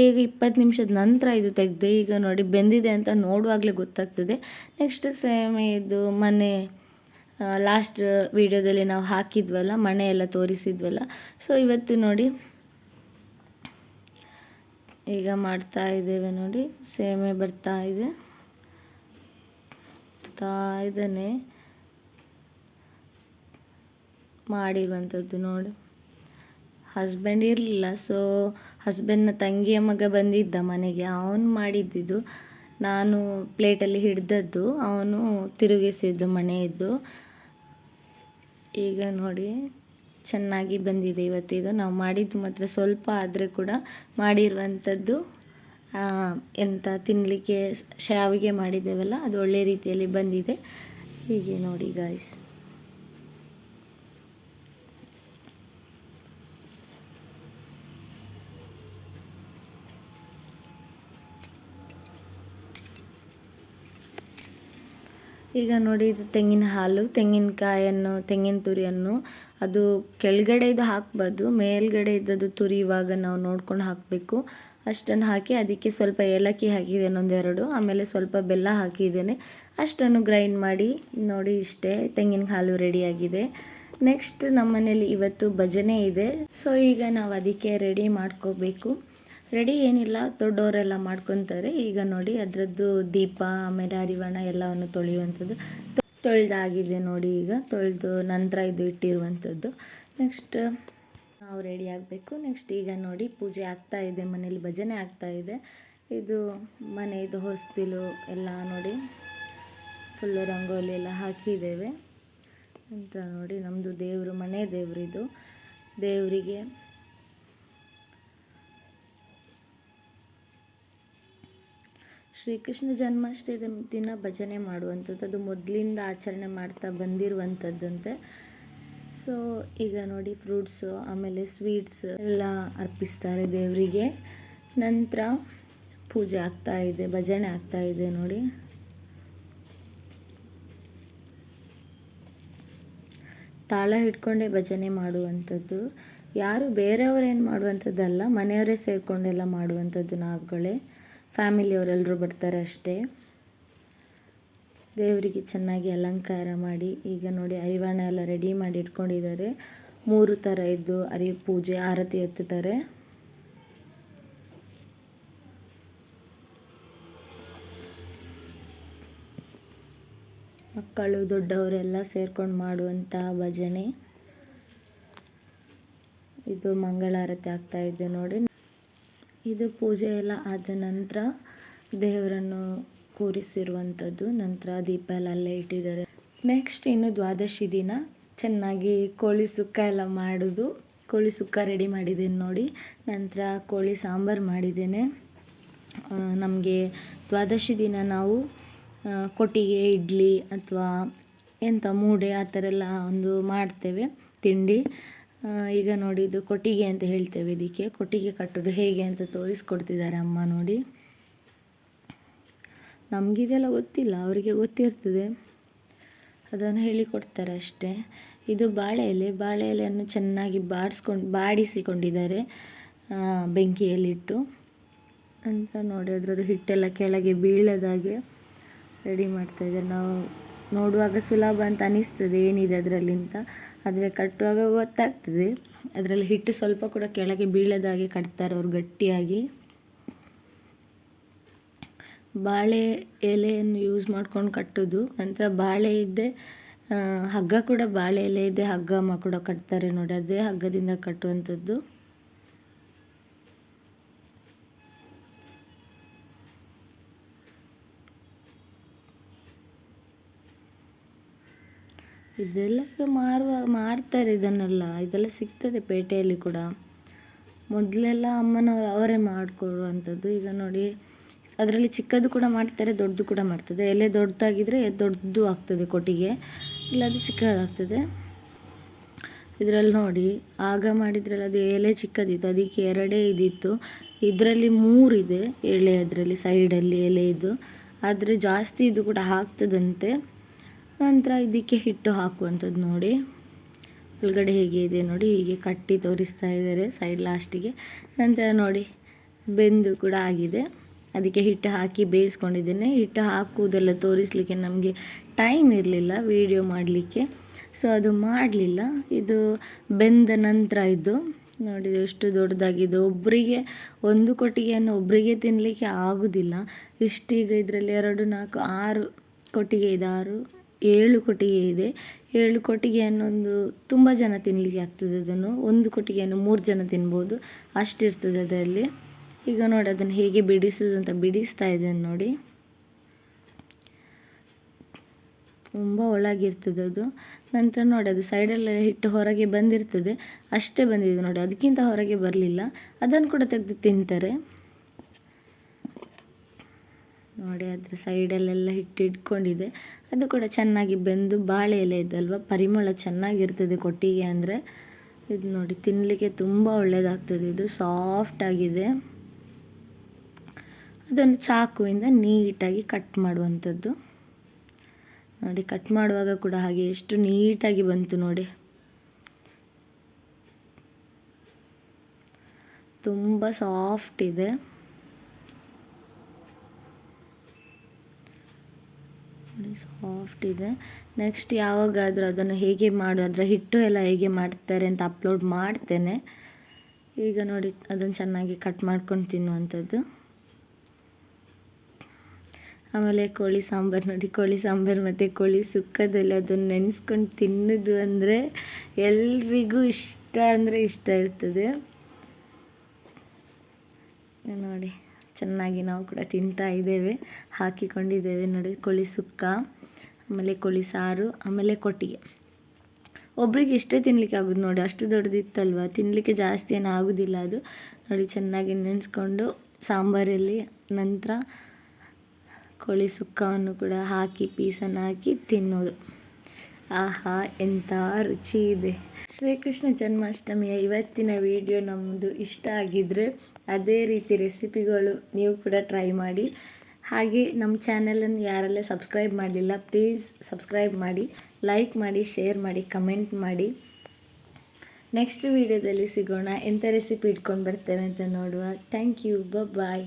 ಈಗ ಇಪ್ಪತ್ತು ನಿಮಿಷದ ನಂತರ ಇದು ತೆಗೆದು ಈಗ ನೋಡಿ ಬೆಂದಿದೆ ಅಂತ ನೋಡುವಾಗಲೇ ಗೊತ್ತಾಗ್ತದೆ. ನೆಕ್ಸ್ಟ್ ಸೇಮ್ ಇದು ಮನೆ ಲಾಸ್ಟ್ ವಿಡಿಯೋದಲ್ಲಿ ನಾವು ಹಾಕಿದ್ವಲ್ಲ ಮನೆ ಎಲ್ಲ ತೋರಿಸಿದ್ವಲ್ಲ. ಸೊ ಇವತ್ತು ನೋಡಿ ಈಗ ಮಾಡ್ತಾ ಇದ್ದೇವೆ ನೋಡಿ. ಸೇಮೆ ಬರ್ತಾ ಇದೆ. ಇದನ್ನೇ ಮಾಡಿರುವಂಥದ್ದು ನೋಡಿ. ಹಸ್ಬೆಂಡ್ ಇರಲಿಲ್ಲ. ಸೊ ಹಸ್ಬೆಂಡ್ನ ತಂಗಿಯ ಮಗ ಬಂದಿದ್ದ ಮನೆಗೆ. ಅವನು ಮಾಡಿದ್ದಿದ್ದು ನಾನು ಪ್ಲೇಟಲ್ಲಿ ಹಿಡ್ದದ್ದು. ಅವನು ತಿರುಗಿಸಿದ್ದು ಮನೆಯದ್ದು. ಈಗ ನೋಡಿ, ಚೆನ್ನಾಗಿ ಬಂದಿದೆ ಇವತ್ತಿದು ನಾವು ಮಾಡಿದ್ದು ಮಾತ್ರ ಸ್ವಲ್ಪ ಆದರೆ ಕೂಡ ಮಾಡಿರುವಂಥದ್ದು ಎಂಥ ತಿನ್ನಲಿಕ್ಕೆ ಶಾವಿಗೆ ಮಾಡಿದ್ದೇವಲ್ಲ, ಅದು ಒಳ್ಳೆ ರೀತಿಯಲ್ಲಿ ಬಂದಿದೆ. ಹೀಗೆ ನೋಡಿ ಗಾಯ್ಸ್ ಈಗ ನೋಡಿ ಇದು ತೆಂಗಿನ ಹಾಲು, ತೆಂಗಿನಕಾಯನ್ನು, ತೆಂಗಿನ ತುರಿಯನ್ನು. ಅದು ಕೆಳಗಡೆ ಇದು ಹಾಕ್ಬಾರ್ದು, ಮೇಲ್ಗಡೆ ಇದ್ದದ್ದು ತುರಿ ಇವಾಗ ನಾವು ನೋಡ್ಕೊಂಡು ಹಾಕಬೇಕು. ಅಷ್ಟನ್ನು ಹಾಕಿ ಅದಕ್ಕೆ ಸ್ವಲ್ಪ ಏಲಕ್ಕಿ ಹಾಕಿದ್ದೇನೆ ಒಂದೆರಡು, ಆಮೇಲೆ ಸ್ವಲ್ಪ ಬೆಲ್ಲ ಹಾಕಿದ್ದೇನೆ. ಅಷ್ಟನ್ನು ಗ್ರೈಂಡ್ ಮಾಡಿ ನೋಡಿ ಇಷ್ಟೇ, ತೆಂಗಿನ ಹಾಲು ರೆಡಿಯಾಗಿದೆ ನೆಕ್ಸ್ಟ್ ನಮ್ಮ ಮನೇಲಿ ಇವತ್ತು ಭಜನೆ ಇದೆ. ಸೊ ಈಗ ನಾವು ಅದಕ್ಕೆ ರೆಡಿ ಮಾಡ್ಕೋಬೇಕು. ರೆಡಿ ಏನಿಲ್ಲ, ದೊಡ್ಡವರೆಲ್ಲ ಮಾಡ್ಕೊತಾರೆ. ಈಗ ನೋಡಿ ಅದರದ್ದು ದೀಪ, ಆಮೇಲೆ ಹರಿವಣ ಎಲ್ಲವನ್ನು ತೊಳೆಯುವಂಥದ್ದು. ತೊಳೆದಾಗಿದೆ ನೋಡಿ ಈಗ, ತೊಳೆದು ನಂತರ ಇದು ಇಟ್ಟಿರುವಂಥದ್ದು. ನೆಕ್ಸ್ಟ್ ನಾವು ರೆಡಿ ಆಗಬೇಕು. ನೆಕ್ಸ್ಟ್ ಈಗ ನೋಡಿ ಪೂಜೆ ಆಗ್ತಾ ಇದೆ, ಮನೇಲಿ ಭಜನೆ ಆಗ್ತಾ ಇದೆ. ಇದು ಮನೆಯದು ಹೊಸ್ತಿಲು ಎಲ್ಲ ನೋಡಿ ಫುಲ್ಲು ರಂಗೋಲಿ ಎಲ್ಲ ಹಾಕಿದ್ದೇವೆ. ಅಂತ ನೋಡಿ ನಮ್ಮದು ದೇವರು, ಮನೆ ದೇವರಿದು. ದೇವರಿಗೆ ಶ್ರೀಕೃಷ್ಣ ಜನ್ಮಾಷ್ಟಮಿ ದಿನ ಭಜನೆ ಮಾಡುವಂಥದ್ದು, ಅದು ಮೊದಲಿಂದ ಆಚರಣೆ ಮಾಡ್ತಾ ಬಂದಿರುವಂಥದ್ದಂತೆ. ಸೊ ಈಗ ನೋಡಿ ಫ್ರೂಟ್ಸು ಆಮೇಲೆ ಸ್ವೀಟ್ಸ್ ಎಲ್ಲ ಅರ್ಪಿಸ್ತಾರೆ ದೇವರಿಗೆ. ನಂತರ ಪೂಜೆ ಆಗ್ತಾ ಇದೆ, ಭಜನೆ ಆಗ್ತಾ ಇದೆ ನೋಡಿ. ತಾಳ ಹಿಡ್ಕೊಂಡೇ ಭಜನೆ ಮಾಡುವಂಥದ್ದು. ಯಾರು ಬೇರೆಯವರೇನು ಮಾಡುವಂಥದ್ದಲ್ಲ, ಮನೆಯವರೇ ಸೇರಿಕೊಂಡೆಲ್ಲ ಮಾಡುವಂಥದ್ದು ನಾವುಗಳೇ. ಫ್ಯಾಮಿಲಿಯವರೆಲ್ಲರೂ ಬರ್ತಾರೆ ಅಷ್ಟೇ. ದೇವರಿಗೆ ಚೆನ್ನಾಗಿ ಅಲಂಕಾರ ಮಾಡಿ, ಈಗ ನೋಡಿ ಅರಿವಾಣ ಎಲ್ಲ ರೆಡಿ ಮಾಡಿ ಇಟ್ಕೊಂಡಿದ್ದಾರೆ. ಮೂರು ಥರ ಇದ್ದು ಅರಿ ಪೂಜೆ, ಆರತಿ ಎತ್ತಿದ್ದಾರೆ. ಮಕ್ಕಳು, ದೊಡ್ಡವರೆಲ್ಲ ಸೇರ್ಕೊಂಡು ಮಾಡುವಂತಹ ಭಜನೆ. ಇದು ಮಂಗಳಾರತಿ ಆಗ್ತಾ ಇದೆ ನೋಡಿ. ಇದು ಪೂಜೆ ಎಲ್ಲ ಆದ ನಂತರ ದೇವರನ್ನು ಕೂರಿಸಿರುವಂಥದ್ದು. ನಂತರ ದೀಪ ಎಲ್ಲ ಅಲ್ಲೇ ಇಟ್ಟಿದ್ದಾರೆ. ನೆಕ್ಸ್ಟ್ ಇನ್ನು ದ್ವಾದಶಿ ದಿನ. ಚೆನ್ನಾಗಿ ಕೋಳಿ ಸುಕ್ಕ ಎಲ್ಲ ಮಾಡೋದು. ಕೋಳಿ ಸುಕ್ಕ ರೆಡಿ ಮಾಡಿದ್ದೇನೆ ನೋಡಿ. ನಂತರ ಕೋಳಿ ಸಾಂಬಾರು ಮಾಡಿದ್ದೇನೆ. ನಮಗೆ ದ್ವಾದಶಿ ದಿನ ನಾವು ಕೊಟ್ಟಿಗೆ, ಇಡ್ಲಿ ಅಥವಾ ಎಂಥ ಮೂಡೆ ಆ ಥರ ಎಲ್ಲ ಒಂದು ಮಾಡ್ತೇವೆ. ತಿಂಡಿ. ಈಗ ನೋಡಿ ಇದು ಕೊಟ್ಟಿಗೆ ಅಂತ ಹೇಳ್ತೇವೆ ಇದಕ್ಕೆ. ಕೊಟ್ಟಿಗೆ ಕಟ್ಟೋದು ಹೇಗೆ ಅಂತ ತೋರಿಸ್ಕೊಡ್ತಿದ್ದಾರೆ ಅಮ್ಮ ನೋಡಿ. ನಮಗಿದೆಲ್ಲ ಗೊತ್ತಿಲ್ಲ, ಅವರಿಗೆ ಗೊತ್ತಿರ್ತದೆ. ಅದನ್ನು ಹೇಳಿಕೊಡ್ತಾರೆ ಅಷ್ಟೇ. ಇದು ಬಾಳೆ ಎಲೆ, ಬಾಳೆ ಎಲೆಯನ್ನು ಚೆನ್ನಾಗಿ ಬಾಡಿಸ್ಕೊಂಡು, ಬಾಡಿಸಿಕೊಂಡಿದ್ದಾರೆ ಬೆಂಕಿಯಲ್ಲಿಟ್ಟು. ಅಂತ ನೋಡಿ, ಅದರದ್ದು ಹಿಟ್ಟೆಲ್ಲ ಕೆಳಗೆ ಬೀಳದಾಗೆ ರೆಡಿ ಮಾಡ್ತಾಯಿದ್ದಾರೆ ನಾವು ನೋಡುವಾಗ ಸುಲಭ ಅಂತ ಅನಿಸ್ತದೆ ಏನಿದೆ ಅದರಲ್ಲಿ ಅಂತ. ಆದರೆ ಕಟ್ಟುವಾಗ ಗೊತ್ತಾಗ್ತದೆ. ಅದರಲ್ಲಿ ಹಿಟ್ಟು ಸ್ವಲ್ಪ ಕೂಡ ಕೆಳಗೆ ಬೀಳದಾಗೆ ಕಟ್ತಾರೆ ಅವರು ಗಟ್ಟಿಯಾಗಿ. ಬಾಳೆ ಎಲೆಯನ್ನು ಯೂಸ್ ಮಾಡ್ಕೊಂಡು ಕಟ್ಟೋದು. ನಂತರ ಬಾಳೆ ಇದ್ದೆ ಹಗ್ಗ ಕೂಡ ಬಾಳೆ ಎಲೆ ಇದೆ ಹಗ್ಗ ಕೂಡ ಕಟ್ತಾರೆ ನೋಡಿ. ಅದೇ ಹಗ್ಗದಿಂದ ಕಟ್ಟುವಂಥದ್ದು. ಇದೆಲ್ಲ ಮಾರುವ, ಮಾರ್ತಾರೆ ಇದನ್ನೆಲ್ಲ. ಇದೆಲ್ಲ ಸಿಗ್ತದೆ ಪೇಟೆಯಲ್ಲಿ ಕೂಡ. ಮೊದಲೆಲ್ಲ ಅಮ್ಮನವರು ಅವರೇ ಮಾಡಿಕೊಡುವಂಥದ್ದು. ಈಗ ನೋಡಿ, ಅದರಲ್ಲಿ ಚಿಕ್ಕದು ಕೂಡ ಮಾಡ್ತಾರೆ, ದೊಡ್ಡದು ಕೂಡ ಮಾಡ್ತದೆ. ಎಲೆ ದೊಡ್ಡದಾಗಿದ್ದರೆ ದೊಡ್ಡದು ಆಗ್ತದೆ ಕೊಟ್ಟಿಗೆ. ಇಲ್ಲ, ಅದು ಚಿಕ್ಕದಾಗ್ತದೆ. ಇದರಲ್ಲಿ ನೋಡಿ, ಆಗ ಮಾಡಿದ್ರಲ್ಲ, ಅದು ಎಲೆ ಚಿಕ್ಕದಿತ್ತು. ಅದಕ್ಕೆ ಎರಡೇ ಇದಿತ್ತು. ಇದರಲ್ಲಿ ಮೂರಿದೆ ಎಳೆ ಅದರಲ್ಲಿ, ಸೈಡಲ್ಲಿ ಎಲೆ ಇದು. ಆದರೆ ಜಾಸ್ತಿ ಇದು ಕೂಡ ಆಗ್ತದಂತೆ ನಂತರ ಇದಕ್ಕೆ ಹಿಟ್ಟು ಹಾಕುವಂಥದ್ದು ನೋಡಿ. ಒಳಗಡೆ ಹೇಗೆ ಇದೆ ನೋಡಿ, ಹೀಗೆ ಕಟ್ಟಿ ತೋರಿಸ್ತಾ ಇದ್ದಾರೆ ಸೈಡ್ ಲಾಸ್ಟಿಗೆ ನಂತರ ನೋಡಿ, ಬೆಂದು ಕೂಡ ಆಗಿದೆ. ಅದಕ್ಕೆ ಹಿಟ್ಟು ಹಾಕಿ ಬೇಯಿಸ್ಕೊಂಡಿದ್ದೇನೆ. ಹಿಟ್ಟು ಹಾಕುವುದೆಲ್ಲ ತೋರಿಸಲಿಕ್ಕೆ ನಮಗೆ ಟೈಮ್ ಇರಲಿಲ್ಲ ವೀಡಿಯೋ ಮಾಡಲಿಕ್ಕೆ. ಸೊ ಅದು ಮಾಡಲಿಲ್ಲ. ಇದು ಬೆಂದ ನಂತರ ಇದು. ನೋಡಿ ಎಷ್ಟು ದೊಡ್ಡದಾಗಿದೆ. ಒಬ್ಬರಿಗೆ ಒಂದು ಕೊಟ್ಟಿಗೆಯನ್ನು ಒಬ್ಬರಿಗೆ ತಿನ್ನಲಿಕ್ಕೆ ಆಗೋದಿಲ್ಲ. ಇಷ್ಟೀಗ ಇದರಲ್ಲಿ ಎರಡು, ನಾಲ್ಕು, ಆರು ಕೊಟ್ಟಿಗೆ ಇದೆ. ಏಳು ಕೊಟ್ಟಿಗೆ ಇದೆ. ಏಳು ಕೊಟ್ಟಿಗೆಯನ್ನೊಂದು ತುಂಬ ಜನ ತಿನ್ನಲಿಕ್ಕೆ ಆಗ್ತದೆ ಅದನ್ನು. ಒಂದು ಕೊಟ್ಟಿಗೆಯನ್ನು ಮೂರು ಜನ ತಿನ್ಬೋದು. ಅಷ್ಟಿರ್ತದೆ ಅದರಲ್ಲಿ. ಈಗ ನೋಡಿ ಅದನ್ನು ಹೇಗೆ ಬಿಡಿಸೋದು ಅಂತ ಬಿಡಿಸ್ತಾ ಇದ್ದೇನೆ ನೋಡಿ. ತುಂಬ ಒಳಗಿರ್ತದೆ ಅದು. ನಂತರ ನೋಡಿ ಅದು ಸೈಡಲ್ಲೆಲ್ಲ ಹಿಟ್ಟು ಹೊರಗೆ ಬಂದಿರ್ತದೆ. ಅಷ್ಟೇ ಬಂದಿದೆ ನೋಡಿ. ಅದಕ್ಕಿಂತ ಹೊರಗೆ ಬರಲಿಲ್ಲ. ಅದನ್ನು ಕೂಡ ತೆಗೆದು ತಿಂತಾರೆ. ನೋಡಿ, ಅದರ ಸೈಡಲ್ಲೆಲ್ಲ ಹಿಟ್ಟು ಇಟ್ಕೊಂಡಿದೆ. ಅದು ಕೂಡ ಚೆನ್ನಾಗಿ ಬೆಂದು ಬಾಳೆ ಎಲೆ ಇದ್ದಲ್ವ ಪರಿಮಳ ಚೆನ್ನಾಗಿರ್ತದೆ ಕೊಟ್ಟಿಗೆ ಅಂದರೆ. ಇದು ನೋಡಿ ತಿನ್ನಲಿಕ್ಕೆ ತುಂಬ ಒಳ್ಳೆಯದಾಗ್ತದೆ ಇದು ಸಾಫ್ಟ್ ಆಗಿದೆ. ಅದನ್ನು ಚಾಕುವಿಂದ ನೀಟಾಗಿ ಕಟ್ ಮಾಡುವಂಥದ್ದು. ನೋಡಿ, ಕಟ್ ಮಾಡುವಾಗ ಕೂಡ ಹಾಗೆ ಎಷ್ಟು ನೀಟಾಗಿ ಬಂತು ನೋಡಿ. ತುಂಬ ಸಾಫ್ಟ್ ಇದೆ. ಸಾಫ್ಟ್ ಇದೆ. ನೆಕ್ಸ್ಟ್ ಯಾವಾಗಾದರೂ ಅದನ್ನು ಹೇಗೆ ಮಾಡೋದು ಅದರ ಹಿಟ್ಟು ಎಲ್ಲ ಹೇಗೆ ಮಾಡ್ತಾರೆ ಅಂತ ಅಪ್ಲೋಡ್ ಮಾಡ್ತೇನೆ. ಈಗ ನೋಡಿ, ಅದನ್ನು ಚೆನ್ನಾಗಿ ಕಟ್ ಮಾಡ್ಕೊಂಡು ತಿನ್ನುವಂಥದ್ದು. ಆಮೇಲೆ ಕೋಳಿ ಸಾಂಬಾರು ನೋಡಿ, ಕೋಳಿ ಸಾಂಬಾರು ಮತ್ತು ಕೋಳಿ ಸುಕ್ಕದಲ್ಲಿ ಅದನ್ನು ನೆನೆಸ್ಕೊಂಡು ತಿನ್ನೋದು ಅಂದರೆ ಎಲ್ರಿಗೂ ಇಷ್ಟ ಅಂದರೆ ಇಷ್ಟ ಇರ್ತದೆ. ನೋಡಿ. ಚೆನ್ನಾಗಿ ನಾವು ಕೂಡ ತಿಂತಾ ಇದ್ದೇವೆ. ಹಾಕಿಕೊಂಡಿದ್ದೇವೆ ನೋಡಿ, ಕೋಳಿ ಸುಕ್ಕ, ಆಮೇಲೆ ಕೋಳಿ ಸಾರು, ಆಮೇಲೆ ಕೊಟ್ಟಿಗೆ. ಒಬ್ರಿಗೆ ಇಷ್ಟೇ ತಿನ್ನಲಿಕ್ಕೆ ಆಗೋದು ನೋಡಿ, ಅಷ್ಟು ದೊಡ್ಡದಿತ್ತಲ್ವ? ತಿನ್ನಲಿಕ್ಕೆ ಜಾಸ್ತಿ ಏನು ಆಗೋದಿಲ್ಲ ಅದು. ನೋಡಿ, ಚೆನ್ನಾಗಿ ನೆನೆಸ್ಕೊಂಡು ಸಾಂಬಾರಲ್ಲಿ ನಂತರ ಕೋಳಿ ಸುಕ್ಕವನ್ನು ಕೂಡ ಹಾಕಿ, ಪೀಸನ್ನು ಹಾಕಿ ತಿನ್ನೋದು. ಆಹಾ, ಎಂಥ ರುಚಿ ಇದೆ. ಶ್ರೀಕೃಷ್ಣ ಜನ್ಮಾಷ್ಟಮಿಯ ಇವತ್ತಿನ ವಿಡಿಯೋ ನಮ್ಮದು ಇಷ್ಟ ಆಗಿದ್ದರೆ ಅದೇ ರೀತಿ ರೆಸಿಪಿಗಳು ನೀವು ಕೂಡ ಟ್ರೈ ಮಾಡಿ. ಹಾಗೆ ನಮ್ಮ ಚಾನಲನ್ನು ಯಾರೆಲ್ಲ ಸಬ್ಸ್ಕ್ರೈಬ್ ಮಾಡಲಿಲ್ಲ ಪ್ಲೀಸ್ ಸಬ್ಸ್ಕ್ರೈಬ್ ಮಾಡಿ ಲೈಕ್ ಮಾಡಿ ಶೇರ್ ಮಾಡಿ ಕಮೆಂಟ್ ಮಾಡಿ. ನೆಕ್ಸ್ಟ್ ವೀಡಿಯೋದಲ್ಲಿ ಸಿಗೋಣ. ಎಂಥ ರೆಸಿಪಿ ಇಟ್ಕೊಂಡು ಬರ್ತೇವೆ ಅಂತ ನೋಡುವ. Thank you bye